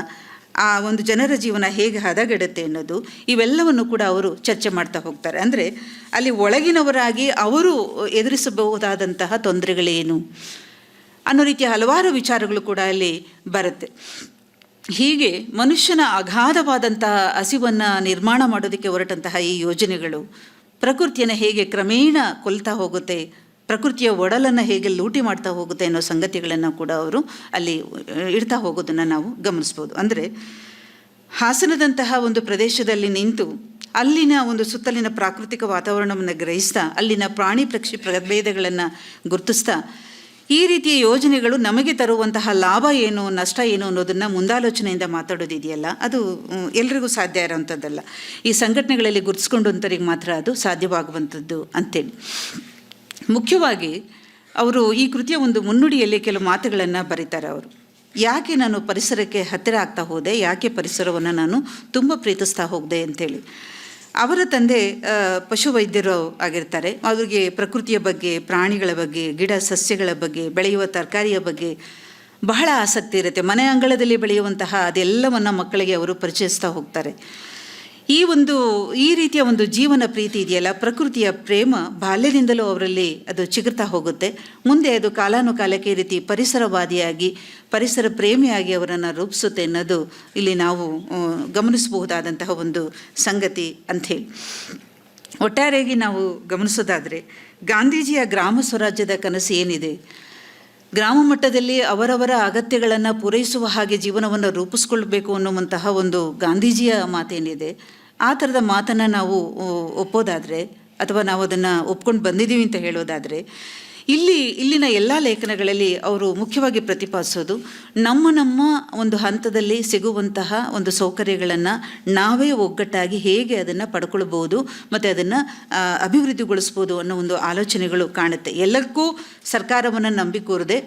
ಆ ಒಂದು ಜನರ ಜೀವನ ಹೇಗೆ ಹದಗೆಡುತ್ತೆ ಅನ್ನೋದು ಇವೆಲ್ಲವನ್ನು ಕೂಡ ಅವರು ಚರ್ಚೆ ಮಾಡ್ತಾ ಹೋಗ್ತಾರೆ. ಅಂದರೆ ಅಲ್ಲಿ ಒಳಗಿನವರಾಗಿ ಅವರು ಎದುರಿಸಬಹುದಾದಂತಹ ತೊಂದರೆಗಳೇನು ಅನ್ನೋ ರೀತಿಯ ಹಲವಾರು ವಿಚಾರಗಳು ಕೂಡ ಅಲ್ಲಿ ಬರುತ್ತೆ. ಹೀಗೆ ಮನುಷ್ಯನ ಅಗಾಧವಾದಂತಹ ಹಸಿವನ್ನು ನಿರ್ಮಾಣ ಮಾಡೋದಕ್ಕೆ ಹೊರಟಂತಹ ಈ ಯೋಜನೆಗಳು ಪ್ರಕೃತಿಯನ್ನು ಹೇಗೆ ಕ್ರಮೇಣ ಕೊಲ್ತಾ ಹೋಗುತ್ತೆ ಪ್ರಕೃತಿಯ ಒಡಲನ್ನು ಹೇಗೆ ಲೂಟಿ ಮಾಡ್ತಾ ಹೋಗುತ್ತೆ ಅನ್ನೋ ಸಂಗತಿಗಳನ್ನು ಕೂಡ ಅವರು ಅಲ್ಲಿ ಇಡ್ತಾ ಹೋಗೋದನ್ನು ನಾವು ಗಮನಿಸ್ಬೋದು. ಅಂದರೆ ಹಾಸನದಂತಹ ಒಂದು ಪ್ರದೇಶದಲ್ಲಿ ನಿಂತು ಅಲ್ಲಿನ ಒಂದು ಸುತ್ತಲಿನ ಪ್ರಾಕೃತಿಕ ವಾತಾವರಣವನ್ನು ಗ್ರಹಿಸ್ತಾ, ಅಲ್ಲಿನ ಪ್ರಾಣಿ ಪಕ್ಷಿ ಪ್ರಭೇದಗಳನ್ನು ಗುರುತಿಸ್ತಾ, ಈ ರೀತಿಯ ಯೋಜನೆಗಳು ನಮಗೆ ತರುವಂತಹ ಲಾಭ ಏನು, ನಷ್ಟ ಏನು ಅನ್ನೋದನ್ನು ಮುಂದಾಲೋಚನೆಯಿಂದ ಮಾತಾಡೋದಿದೆಯಲ್ಲ, ಅದು ಎಲ್ರಿಗೂ ಸಾಧ್ಯ ಇರೋವಂಥದ್ದಲ್ಲ ಈ ಸಂಘಟನೆಗಳಲ್ಲಿ ಗುರುತಿಸ್ಕೊಂಡಂಥವ್ರಿಗೆ ಮಾತ್ರ ಅದು ಸಾಧ್ಯವಾಗುವಂಥದ್ದು ಅಂತೇಳಿ. ಮುಖ್ಯವಾಗಿ ಅವರು ಈ ಕೃತಿಯ ಒಂದು ಮುನ್ನುಡಿಯಲ್ಲಿ ಕೆಲವು ಮಾತುಗಳನ್ನು ಬರೀತಾರೆ ಅವರು. ಯಾಕೆ ನಾನು ಪರಿಸರಕ್ಕೆ ಹತ್ತಿರ ಆಗ್ತಾ ಹೋದೆ? ಯಾಕೆ ಪರಿಸರವನ್ನು ನಾನು ತುಂಬ ಪ್ರೀತಿಸ್ತಾ ಹೋಗಿದೆ ಅಂತೇಳಿ. ಅವರ ತಂದೆ ಪಶುವೈದ್ಯರು ಆಗಿರ್ತಾರೆ. ಅವರಿಗೆ ಪ್ರಕೃತಿಯ ಬಗ್ಗೆ, ಪ್ರಾಣಿಗಳ ಬಗ್ಗೆ, ಗಿಡ ಸಸ್ಯಗಳ ಬಗ್ಗೆ, ಬೆಳೆಯುವ ತರಕಾರಿಯ ಬಗ್ಗೆ ಬಹಳ ಆಸಕ್ತಿ ಇರುತ್ತೆ. ಮನೆ ಅಂಗಳದಲ್ಲಿ ಬೆಳೆಯುವಂತಹ ಅದೆಲ್ಲವನ್ನು ಮಕ್ಕಳಿಗೆ ಅವರು ಪರಿಚಯಿಸ್ತಾ ಹೋಗ್ತಾರೆ. ಈ ಒಂದು, ಈ ರೀತಿಯ ಒಂದು ಜೀವನ ಪ್ರೀತಿ ಇದೆಯಲ್ಲ, ಪ್ರಕೃತಿಯ ಪ್ರೇಮ ಬಾಲ್ಯದಿಂದಲೂ ಅವರಲ್ಲಿ ಅದು ಚಿಗುರ್ತಾ ಹೋಗುತ್ತೆ. ಮುಂದೆ ಅದು ಕಾಲಾನುಕಾಲಕ್ಕೆ ಈ ರೀತಿ ಪರಿಸರವಾದಿಯಾಗಿ, ಪರಿಸರ ಪ್ರೇಮಿಯಾಗಿ ಅವರನ್ನು ರೂಪಿಸುತ್ತೆ ಅನ್ನೋದು ಇಲ್ಲಿ ನಾವು ಗಮನಿಸಬಹುದಾದಂತಹ ಒಂದು ಸಂಗತಿ ಅಂಥೇಳಿ ಒಟ್ಟಾರೆಯಾಗಿ ನಾವು ಗಮನಿಸೋದಾದರೆ, ಗಾಂಧೀಜಿಯ ಗ್ರಾಮ ಸ್ವರಾಜ್ಯದ ಕನಸು ಏನಿದೆ? ಗ್ರಾಮ ಮಟ್ಟದಲ್ಲಿ ಅವರವರ ಅಗತ್ಯಗಳನ್ನು ಪೂರೈಸುವ ಹಾಗೆ ಜೀವನವನ್ನು ರೂಪಿಸ್ಕೊಳ್ಬೇಕು ಅನ್ನುವಂತಹ ಒಂದು ಗಾಂಧೀಜಿಯ ಮಾತೇನಿದೆ. ಆ ಥರದ ಮಾತನ್ನು ನಾವು ಒಪ್ಪೋದಾದರೆ ಅಥವಾ ನಾವು ಅದನ್ನು ಒಪ್ಕೊಂಡು ಬಂದಿದ್ದೀವಿ ಅಂತ ಹೇಳೋದಾದರೆ ಇಲ್ಲಿ, ಇಲ್ಲಿನ ಎಲ್ಲ ಲೇಖನಗಳಲ್ಲಿ ಅವರು ಮುಖ್ಯವಾಗಿ ಪ್ರತಿಪಾದಿಸೋದು, ನಮ್ಮ ನಮ್ಮ ಒಂದು ಹಂತದಲ್ಲಿ ಸಿಗುವಂತಹ ಒಂದು ಸೌಕರ್ಯಗಳನ್ನು ನಾವೇ ಒಗ್ಗಟ್ಟಾಗಿ ಹೇಗೆ ಅದನ್ನು ಪಡ್ಕೊಳ್ಬೋದು ಮತ್ತು ಅದನ್ನು ಅಭಿವೃದ್ಧಿಗೊಳಿಸ್ಬೋದು ಅನ್ನೋ ಒಂದು ಆಲೋಚನೆಗಳು ಕಾಣುತ್ತೆ. ಎಲ್ಲಕ್ಕೂ ಸರ್ಕಾರವನ್ನು ನಂಬಿಕೋರದೆ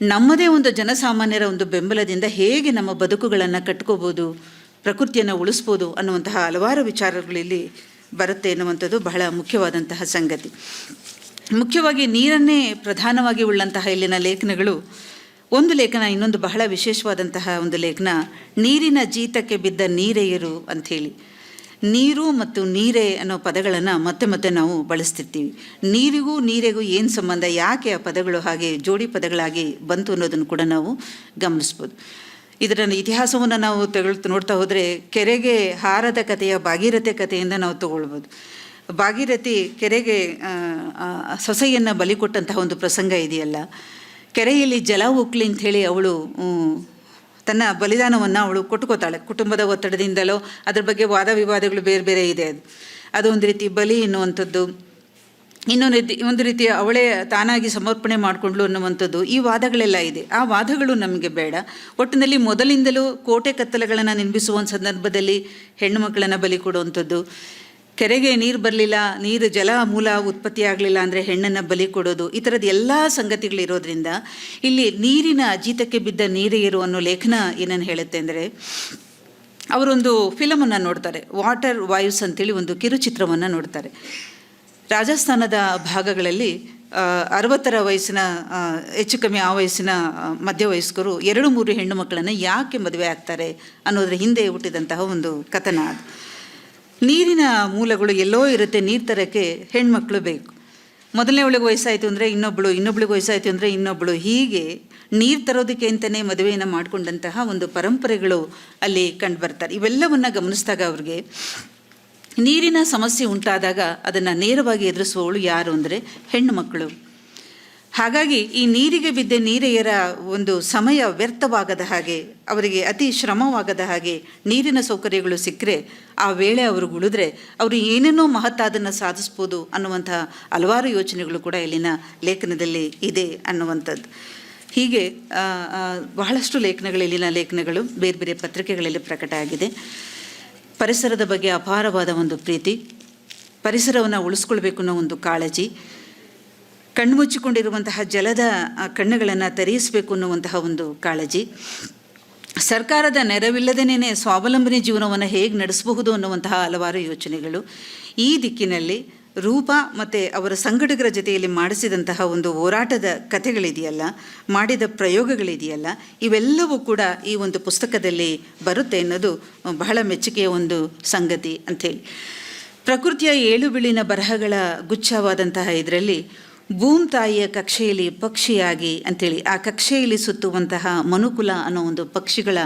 ನಮ್ಮದೇ ಒಂದು ಜನಸಾಮಾನ್ಯರ ಒಂದು ಬೆಂಬಲದಿಂದ ಹೇಗೆ ನಮ್ಮ ಬದುಕುಗಳನ್ನು ಕಟ್ಕೋಬೋದು, ಪ್ರಕೃತಿಯನ್ನು ಉಳಿಸ್ಬೋದು ಅನ್ನುವಂತಹ ಹಲವಾರು ವಿಚಾರಗಳಲ್ಲಿ ಬರುತ್ತೆ ಎನ್ನುವಂಥದ್ದು ಬಹಳ ಮುಖ್ಯವಾದಂತಹ ಸಂಗತಿ. ಮುಖ್ಯವಾಗಿ ನೀರನ್ನೇ ಪ್ರಧಾನವಾಗಿ ಉಳ್ಳಂತಹ ಇಲ್ಲಿನ ಲೇಖನಗಳು. ಒಂದು ಲೇಖನ, ಇನ್ನೊಂದು ಬಹಳ ವಿಶೇಷವಾದಂತಹ ಒಂದು ಲೇಖನ, ನೀರಿನ ಜೀತಕ್ಕೆ ಬಿದ್ದ ನೀರೆಯರು ಅಂಥೇಳಿ. ನೀರು ಮತ್ತು ನೀರೆ ಅನ್ನೋ ಪದಗಳನ್ನು ಮತ್ತೆ ಮತ್ತೆ ನಾವು ಬಳಸ್ತಿರ್ತೀವಿ. ನೀರಿಗೂ ನೀರೆಗೂ ಏನು ಸಂಬಂಧ, ಯಾಕೆ ಆ ಪದಗಳು ಹಾಗೆ ಜೋಡಿ ಪದಗಳಾಗಿ ಬಂತು ಅನ್ನೋದನ್ನು ಕೂಡ ನಾವು ಗಮನಿಸ್ಬೋದು. ಇದರ ಇತಿಹಾಸವನ್ನು ನಾವು ತೆಗೆದು ನೋಡ್ತಾ ಹೋದರೆ ಕೆರೆಗೆ ಹಾರದ ಕಥೆಯ ಭಾಗೀರಥೆ ಕಥೆಯಿಂದ ನಾವು ತಗೊಳ್ಬೋದು. ಭಾಗೀರಥಿ ಕೆರೆಗೆ ಸೊಸೆಯನ್ನು ಬಲಿ ಕೊಟ್ಟಂತಹ ಒಂದು ಪ್ರಸಂಗ ಇದೆಯಲ್ಲ. ಕೆರೆಯಲ್ಲಿ ಜಲ ಉಕ್ಲಿ ಅಂಥೇಳಿ ಅವಳು ತನ್ನ ಬಲಿದಾನವನ್ನು ಅವಳು ಕೊಟ್ಕೋತಾಳೆ ಕುಟುಂಬದ ಒತ್ತಡದಿಂದಲೋ, ಅದ್ರ ಬಗ್ಗೆ ವಾದ ವಿವಾದಗಳು ಬೇರೆ ಬೇರೆ ಇದೆ ಅದು. ಅದು ಒಂದು ರೀತಿ ಬಲಿ ಎನ್ನುವಂಥದ್ದು. ಇನ್ನೊಂದು ರೀತಿ, ಒಂದು ರೀತಿ ಅವಳೇ ತಾನಾಗಿ ಸಮರ್ಪಣೆ ಮಾಡಿಕೊಂಡ್ಲು ಅನ್ನುವಂಥದ್ದು. ಈ ವಾದಗಳೆಲ್ಲ ಇದೆ. ಆ ವಾದಗಳು ನಮಗೆ ಬೇಡ. ಒಟ್ಟಿನಲ್ಲಿ ಮೊದಲಿಂದಲೂ ಕೋಟೆ ಕತ್ತಲೆಗಳನ್ನು ನಿರ್ಮಿಸುವ ಸಂದರ್ಭದಲ್ಲಿ ಹೆಣ್ಣು ಮಕ್ಕಳನ್ನು ಬಲಿ ಕೊಡುವಂಥದ್ದು. ಕೆರೆಗೆ ನೀರು ಬರಲಿಲ್ಲ, ನೀರು ಜಲ ಮೂಲ ಉತ್ಪತ್ತಿ ಆಗಲಿಲ್ಲ ಅಂದರೆ ಹೆಣ್ಣನ್ನು ಬಲಿ ಕೊಡೋದು, ಈ ಥರದ ಎಲ್ಲ ಸಂಗತಿಗಳಿರೋದ್ರಿಂದ ಇಲ್ಲಿ ನೀರಿನ ಅಜೀತಕ್ಕೆ ಬಿದ್ದ ನೀರೆಯರು ಅನ್ನೋ ಲೇಖನ ಏನನ್ನು ಹೇಳುತ್ತೆ ಅಂದರೆ, ಅವರೊಂದು ಫಿಲಮನ್ನು ನೋಡ್ತಾರೆ ವಾಟರ್ ವಾಯುಸ್ ಅಂತೇಳಿ ಒಂದು ಕಿರುಚಿತ್ರವನ್ನು ನೋಡ್ತಾರೆ. ರಾಜಸ್ಥಾನದ ಭಾಗಗಳಲ್ಲಿ ಅರವತ್ತರ ವಯಸ್ಸಿನ ಹೆಚ್ಚು ಕಮ್ಮಿ ಆ ವಯಸ್ಸಿನ ಮಧ್ಯ ವಯಸ್ಕರು ಎರಡು ಮೂರು ಹೆಣ್ಣು ಮಕ್ಕಳನ್ನು ಯಾಕೆ ಮದುವೆ ಆಗ್ತಾರೆ ಅನ್ನೋದ್ರ ಹಿಂದೆ ಹುಟ್ಟಿದಂತಹ ಒಂದು ಕಥನ ಅದು. ನೀರಿನ ಮೂಲಗಳು ಎಲ್ಲೋ ಇರುತ್ತೆ, ನೀರು ತರೋಕ್ಕೆ ಹೆಣ್ಮಕ್ಳು ಬೇಕು. ಮೊದಲನೇ ಒಳಗೆ ವಯಸ್ಸಾಯಿತು ಅಂದರೆ ಇನ್ನೊಬ್ಬಳು ಇನ್ನೊಬ್ಳಿಗೆ ವಯಸ್ಸಾಯಿತು ಅಂದರೆ ಇನ್ನೊಬ್ಬಳು ಹೀಗೆ ನೀರು ತರೋದಕ್ಕೆ ಅಂತಲೇ ಮದುವೆಯನ್ನು ಮಾಡಿಕೊಂಡಂತಹ ಒಂದು ಪರಂಪರೆಗಳು ಅಲ್ಲಿ ಕಂಡು ಬರ್ತಾರೆ ಇವೆಲ್ಲವನ್ನು ಗಮನಿಸಿದಾಗ ಅವ್ರಿಗೆ ನೀರಿನ ಸಮಸ್ಯೆ ಉಂಟಾದಾಗ ಅದನ್ನು ನೇರವಾಗಿ ಎದುರಿಸುವವಳು ಯಾರು ಅಂದರೆ ಹೆಣ್ಣು ಮಕ್ಕಳು. ಹಾಗಾಗಿ ಈ ನೀರಿಗೆ ಬಿದ್ದ ನೀರೆಯರ ಒಂದು ಸಮಯ ವ್ಯರ್ಥವಾಗದ ಹಾಗೆ, ಅವರಿಗೆ ಅತಿ ಶ್ರಮವಾಗದ ಹಾಗೆ ನೀರಿನ ಸೌಕರ್ಯಗಳು ಸಿಕ್ಕರೆ ಆ ವೇಳೆ ಅವರು ಉಳಿದ್ರೆ ಅವರು ಏನೇನೋ ಮಹತ್ತಾದನ್ನು ಸಾಧಿಸ್ಬೋದು ಅನ್ನುವಂತಹ ಹಲವಾರು ಯೋಚನೆಗಳು ಕೂಡ ಇಲ್ಲಿನ ಲೇಖನದಲ್ಲಿ ಇದೆ ಅನ್ನುವಂಥದ್ದು. ಹೀಗೆ ಬಹಳಷ್ಟು ಲೇಖನಗಳು, ಇಲ್ಲಿನ ಲೇಖನಗಳು ಬೇರೆ ಬೇರೆ ಪತ್ರಿಕೆಗಳಲ್ಲಿ ಪ್ರಕಟ ಆಗಿದೆ. ಪರಿಸರದ ಬಗ್ಗೆ ಅಪಾರವಾದ ಒಂದು ಪ್ರೀತಿ, ಪರಿಸರವನ್ನು ಉಳಿಸ್ಕೊಳ್ಬೇಕು ಅನ್ನೋ ಒಂದು ಕಾಳಜಿ ಕಣ್ಮುಚ್ಚಿಕೊಂಡಿರುವಂತಹ ಜಲದ ಕಣ್ಣುಗಳನ್ನು ತೆರೆಯಿಸಬೇಕು ಅನ್ನುವಂತಹ ಒಂದು ಕಾಳಜಿ. ಸರ್ಕಾರದ ನೆರವಿಲ್ಲದೇನೆ ಸ್ವಾವಲಂಬನೆ ಜೀವನವನ್ನು ಹೇಗೆ ನಡೆಸಬಹುದು ಅನ್ನುವಂತಹ ಹಲವಾರು ಯೋಚನೆಗಳು. ಈ ದಿಕ್ಕಿನಲ್ಲಿ ರೂಪ ಮತ್ತು ಅವರ ಸಂಘಟಕರ ಜೊತೆಯಲ್ಲಿ ಮಾಡಿಸಿದಂತಹ ಒಂದು ಹೋರಾಟದ ಕಥೆಗಳಿದೆಯಲ್ಲ, ಮಾಡಿದ ಪ್ರಯೋಗಗಳಿದೆಯಲ್ಲ, ಇವೆಲ್ಲವೂ ಕೂಡ ಈ ಒಂದು ಪುಸ್ತಕದಲ್ಲಿ ಬರುತ್ತೆ ಅನ್ನೋದು ಬಹಳ ಮೆಚ್ಚುಗೆಯ ಒಂದು ಸಂಗತಿ ಅಂಥೇಳಿ. ಪ್ರಕೃತಿಯ ಏಳು ಬಿಳಿನ ಬರಹಗಳ ಗುಚ್ಛವಾದಂತಹ ಇದರಲ್ಲಿ ಭೂಮ್ ತಾಯಿಯ ಕಕ್ಷೆಯಲ್ಲಿ ಪಕ್ಷಿಯಾಗಿ ಅಂಥೇಳಿ ಆ ಕಕ್ಷೆಯಲ್ಲಿ ಸುತ್ತುವಂತಹ ಮನುಕುಲ ಅನ್ನೋ ಒಂದು ಪಕ್ಷಿಗಳ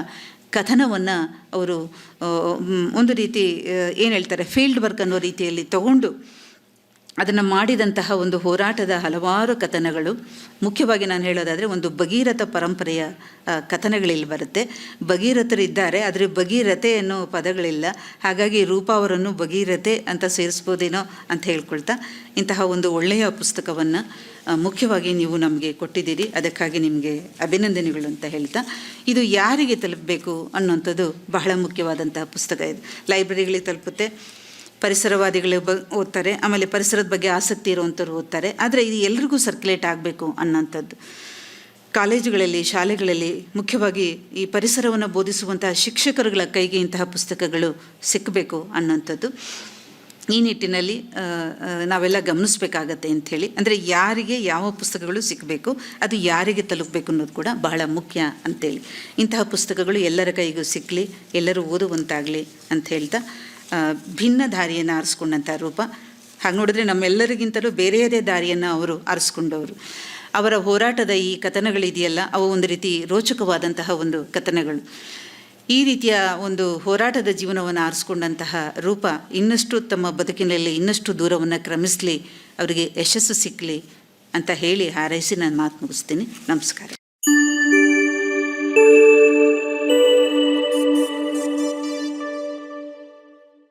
ಕಥನವನ್ನು ಅವರು ಒಂದು ರೀತಿ ಏನು ಹೇಳ್ತಾರೆ ಫೀಲ್ಡ್ ವರ್ಕ್ ಅನ್ನೋ ರೀತಿಯಲ್ಲಿ ತಗೊಂಡು ಅದನ್ನು ಮಾಡಿದಂತಹ ಒಂದು ಹೋರಾಟದ ಹಲವಾರು ಕಥನಗಳು. ಮುಖ್ಯವಾಗಿ ನಾನು ಹೇಳೋದಾದರೆ ಒಂದು ಭಗೀರಥ ಪರಂಪರೆಯ ಕಥನಗಳಿಲ್ಲಿ ಬರುತ್ತೆ. ಭಗೀರಥರಿದ್ದಾರೆ ಆದರೆ ಭಗೀರಥೆ ಅನ್ನೋ ಪದಗಳಿಲ್ಲ. ಹಾಗಾಗಿ ರೂಪ ಅವರನ್ನು ಭಗೀರಥೆ ಅಂತ ಸೇರಿಸ್ಬೋದೇನೋ ಅಂತ ಹೇಳ್ಕೊಳ್ತಾ ಇಂತಹ ಒಂದು ಒಳ್ಳೆಯ ಪುಸ್ತಕವನ್ನು ಮುಖ್ಯವಾಗಿ ನೀವು ನಮಗೆ ಕೊಟ್ಟಿದ್ದೀರಿ. ಅದಕ್ಕಾಗಿ ನಿಮಗೆ ಅಭಿನಂದನೆಗಳು ಅಂತ ಹೇಳ್ತಾ, ಇದು ಯಾರಿಗೆ ತಲುಪಬೇಕು ಅನ್ನೋಂಥದ್ದು ಬಹಳ ಮುಖ್ಯವಾದಂತಹ ಪುಸ್ತಕ ಇದು. ಲೈಬ್ರರಿಗಳಿಗೆ ತಲುಪುತ್ತೆ. ಪರಿಸರವಾದಿಗಳು ಬ ಓದ್ತಾರೆ, ಆಮೇಲೆ ಪರಿಸರದ ಬಗ್ಗೆ ಆಸಕ್ತಿ ಇರುವಂಥವ್ರು ಓದ್ತಾರೆ. ಆದರೆ ಇದು ಎಲ್ರಿಗೂ ಸರ್ಕ್ಯುಲೇಟ್ ಆಗಬೇಕು ಅನ್ನೋಂಥದ್ದು. ಕಾಲೇಜುಗಳಲ್ಲಿ, ಶಾಲೆಗಳಲ್ಲಿ ಮುಖ್ಯವಾಗಿ ಈ ಪರಿಸರವನ್ನು ಬೋಧಿಸುವಂತಹ ಶಿಕ್ಷಕರುಗಳ ಕೈಗೆ ಇಂತಹ ಪುಸ್ತಕಗಳು ಸಿಕ್ಕಬೇಕು ಅನ್ನೋಂಥದ್ದು. ಈ ನಿಟ್ಟಿನಲ್ಲಿ ನಾವೆಲ್ಲ ಗಮನಿಸಬೇಕಾಗತ್ತೆ ಅಂಥೇಳಿ ಅಂದರೆ ಯಾರಿಗೆ ಯಾವ ಪುಸ್ತಕಗಳು ಸಿಗಬೇಕು ಅದು ಯಾರಿಗೆ ತಲುಪಬೇಕು ಅನ್ನೋದು ಕೂಡ ಬಹಳ ಮುಖ್ಯ ಅಂತೇಳಿ. ಇಂತಹ ಪುಸ್ತಕಗಳು ಎಲ್ಲರ ಕೈಗೂ ಸಿಕ್ಕಲಿ ಎಲ್ಲರೂ ಓದುವಂತಾಗಲಿ ಅಂತ ಹೇಳ್ತಾ ಭಿನ್ನ ದಾರಿಯನ್ನು ಆರಿಸ್ಕೊಂಡಂಥ ರೂಪ. ಹಾಗೆ ನೋಡಿದ್ರೆ ನಮ್ಮೆಲ್ಲರಿಗಿಂತಲೂ ಬೇರೆಯದೇ ದಾರಿಯನ್ನು ಅವರು ಆರಿಸ್ಕೊಂಡವರು. ಅವರ ಹೋರಾಟದ ಈ ಕಥನಗಳಿದೆಯಲ್ಲ, ಅವು ಒಂದು ರೀತಿ ರೋಚಕವಾದಂತಹ ಒಂದು ಕಥನಗಳು. ಈ ರೀತಿಯ ಒಂದು ಹೋರಾಟದ ಜೀವನವನ್ನು ಆರಿಸ್ಕೊಂಡಂತಹ ರೂಪ ಇನ್ನಷ್ಟು ತಮ್ಮ ಬದುಕಿನಲ್ಲಿ ಇನ್ನಷ್ಟು ದೂರವನ್ನು ಕ್ರಮಿಸಲಿ, ಅವರಿಗೆ ಯಶಸ್ಸು ಸಿಕ್ಕಲಿ ಅಂತ ಹೇಳಿ ಹಾರೈಸಿ ನಾನು ಮಾತು ಮುಗಿಸ್ತೀನಿ. ನಮಸ್ಕಾರ.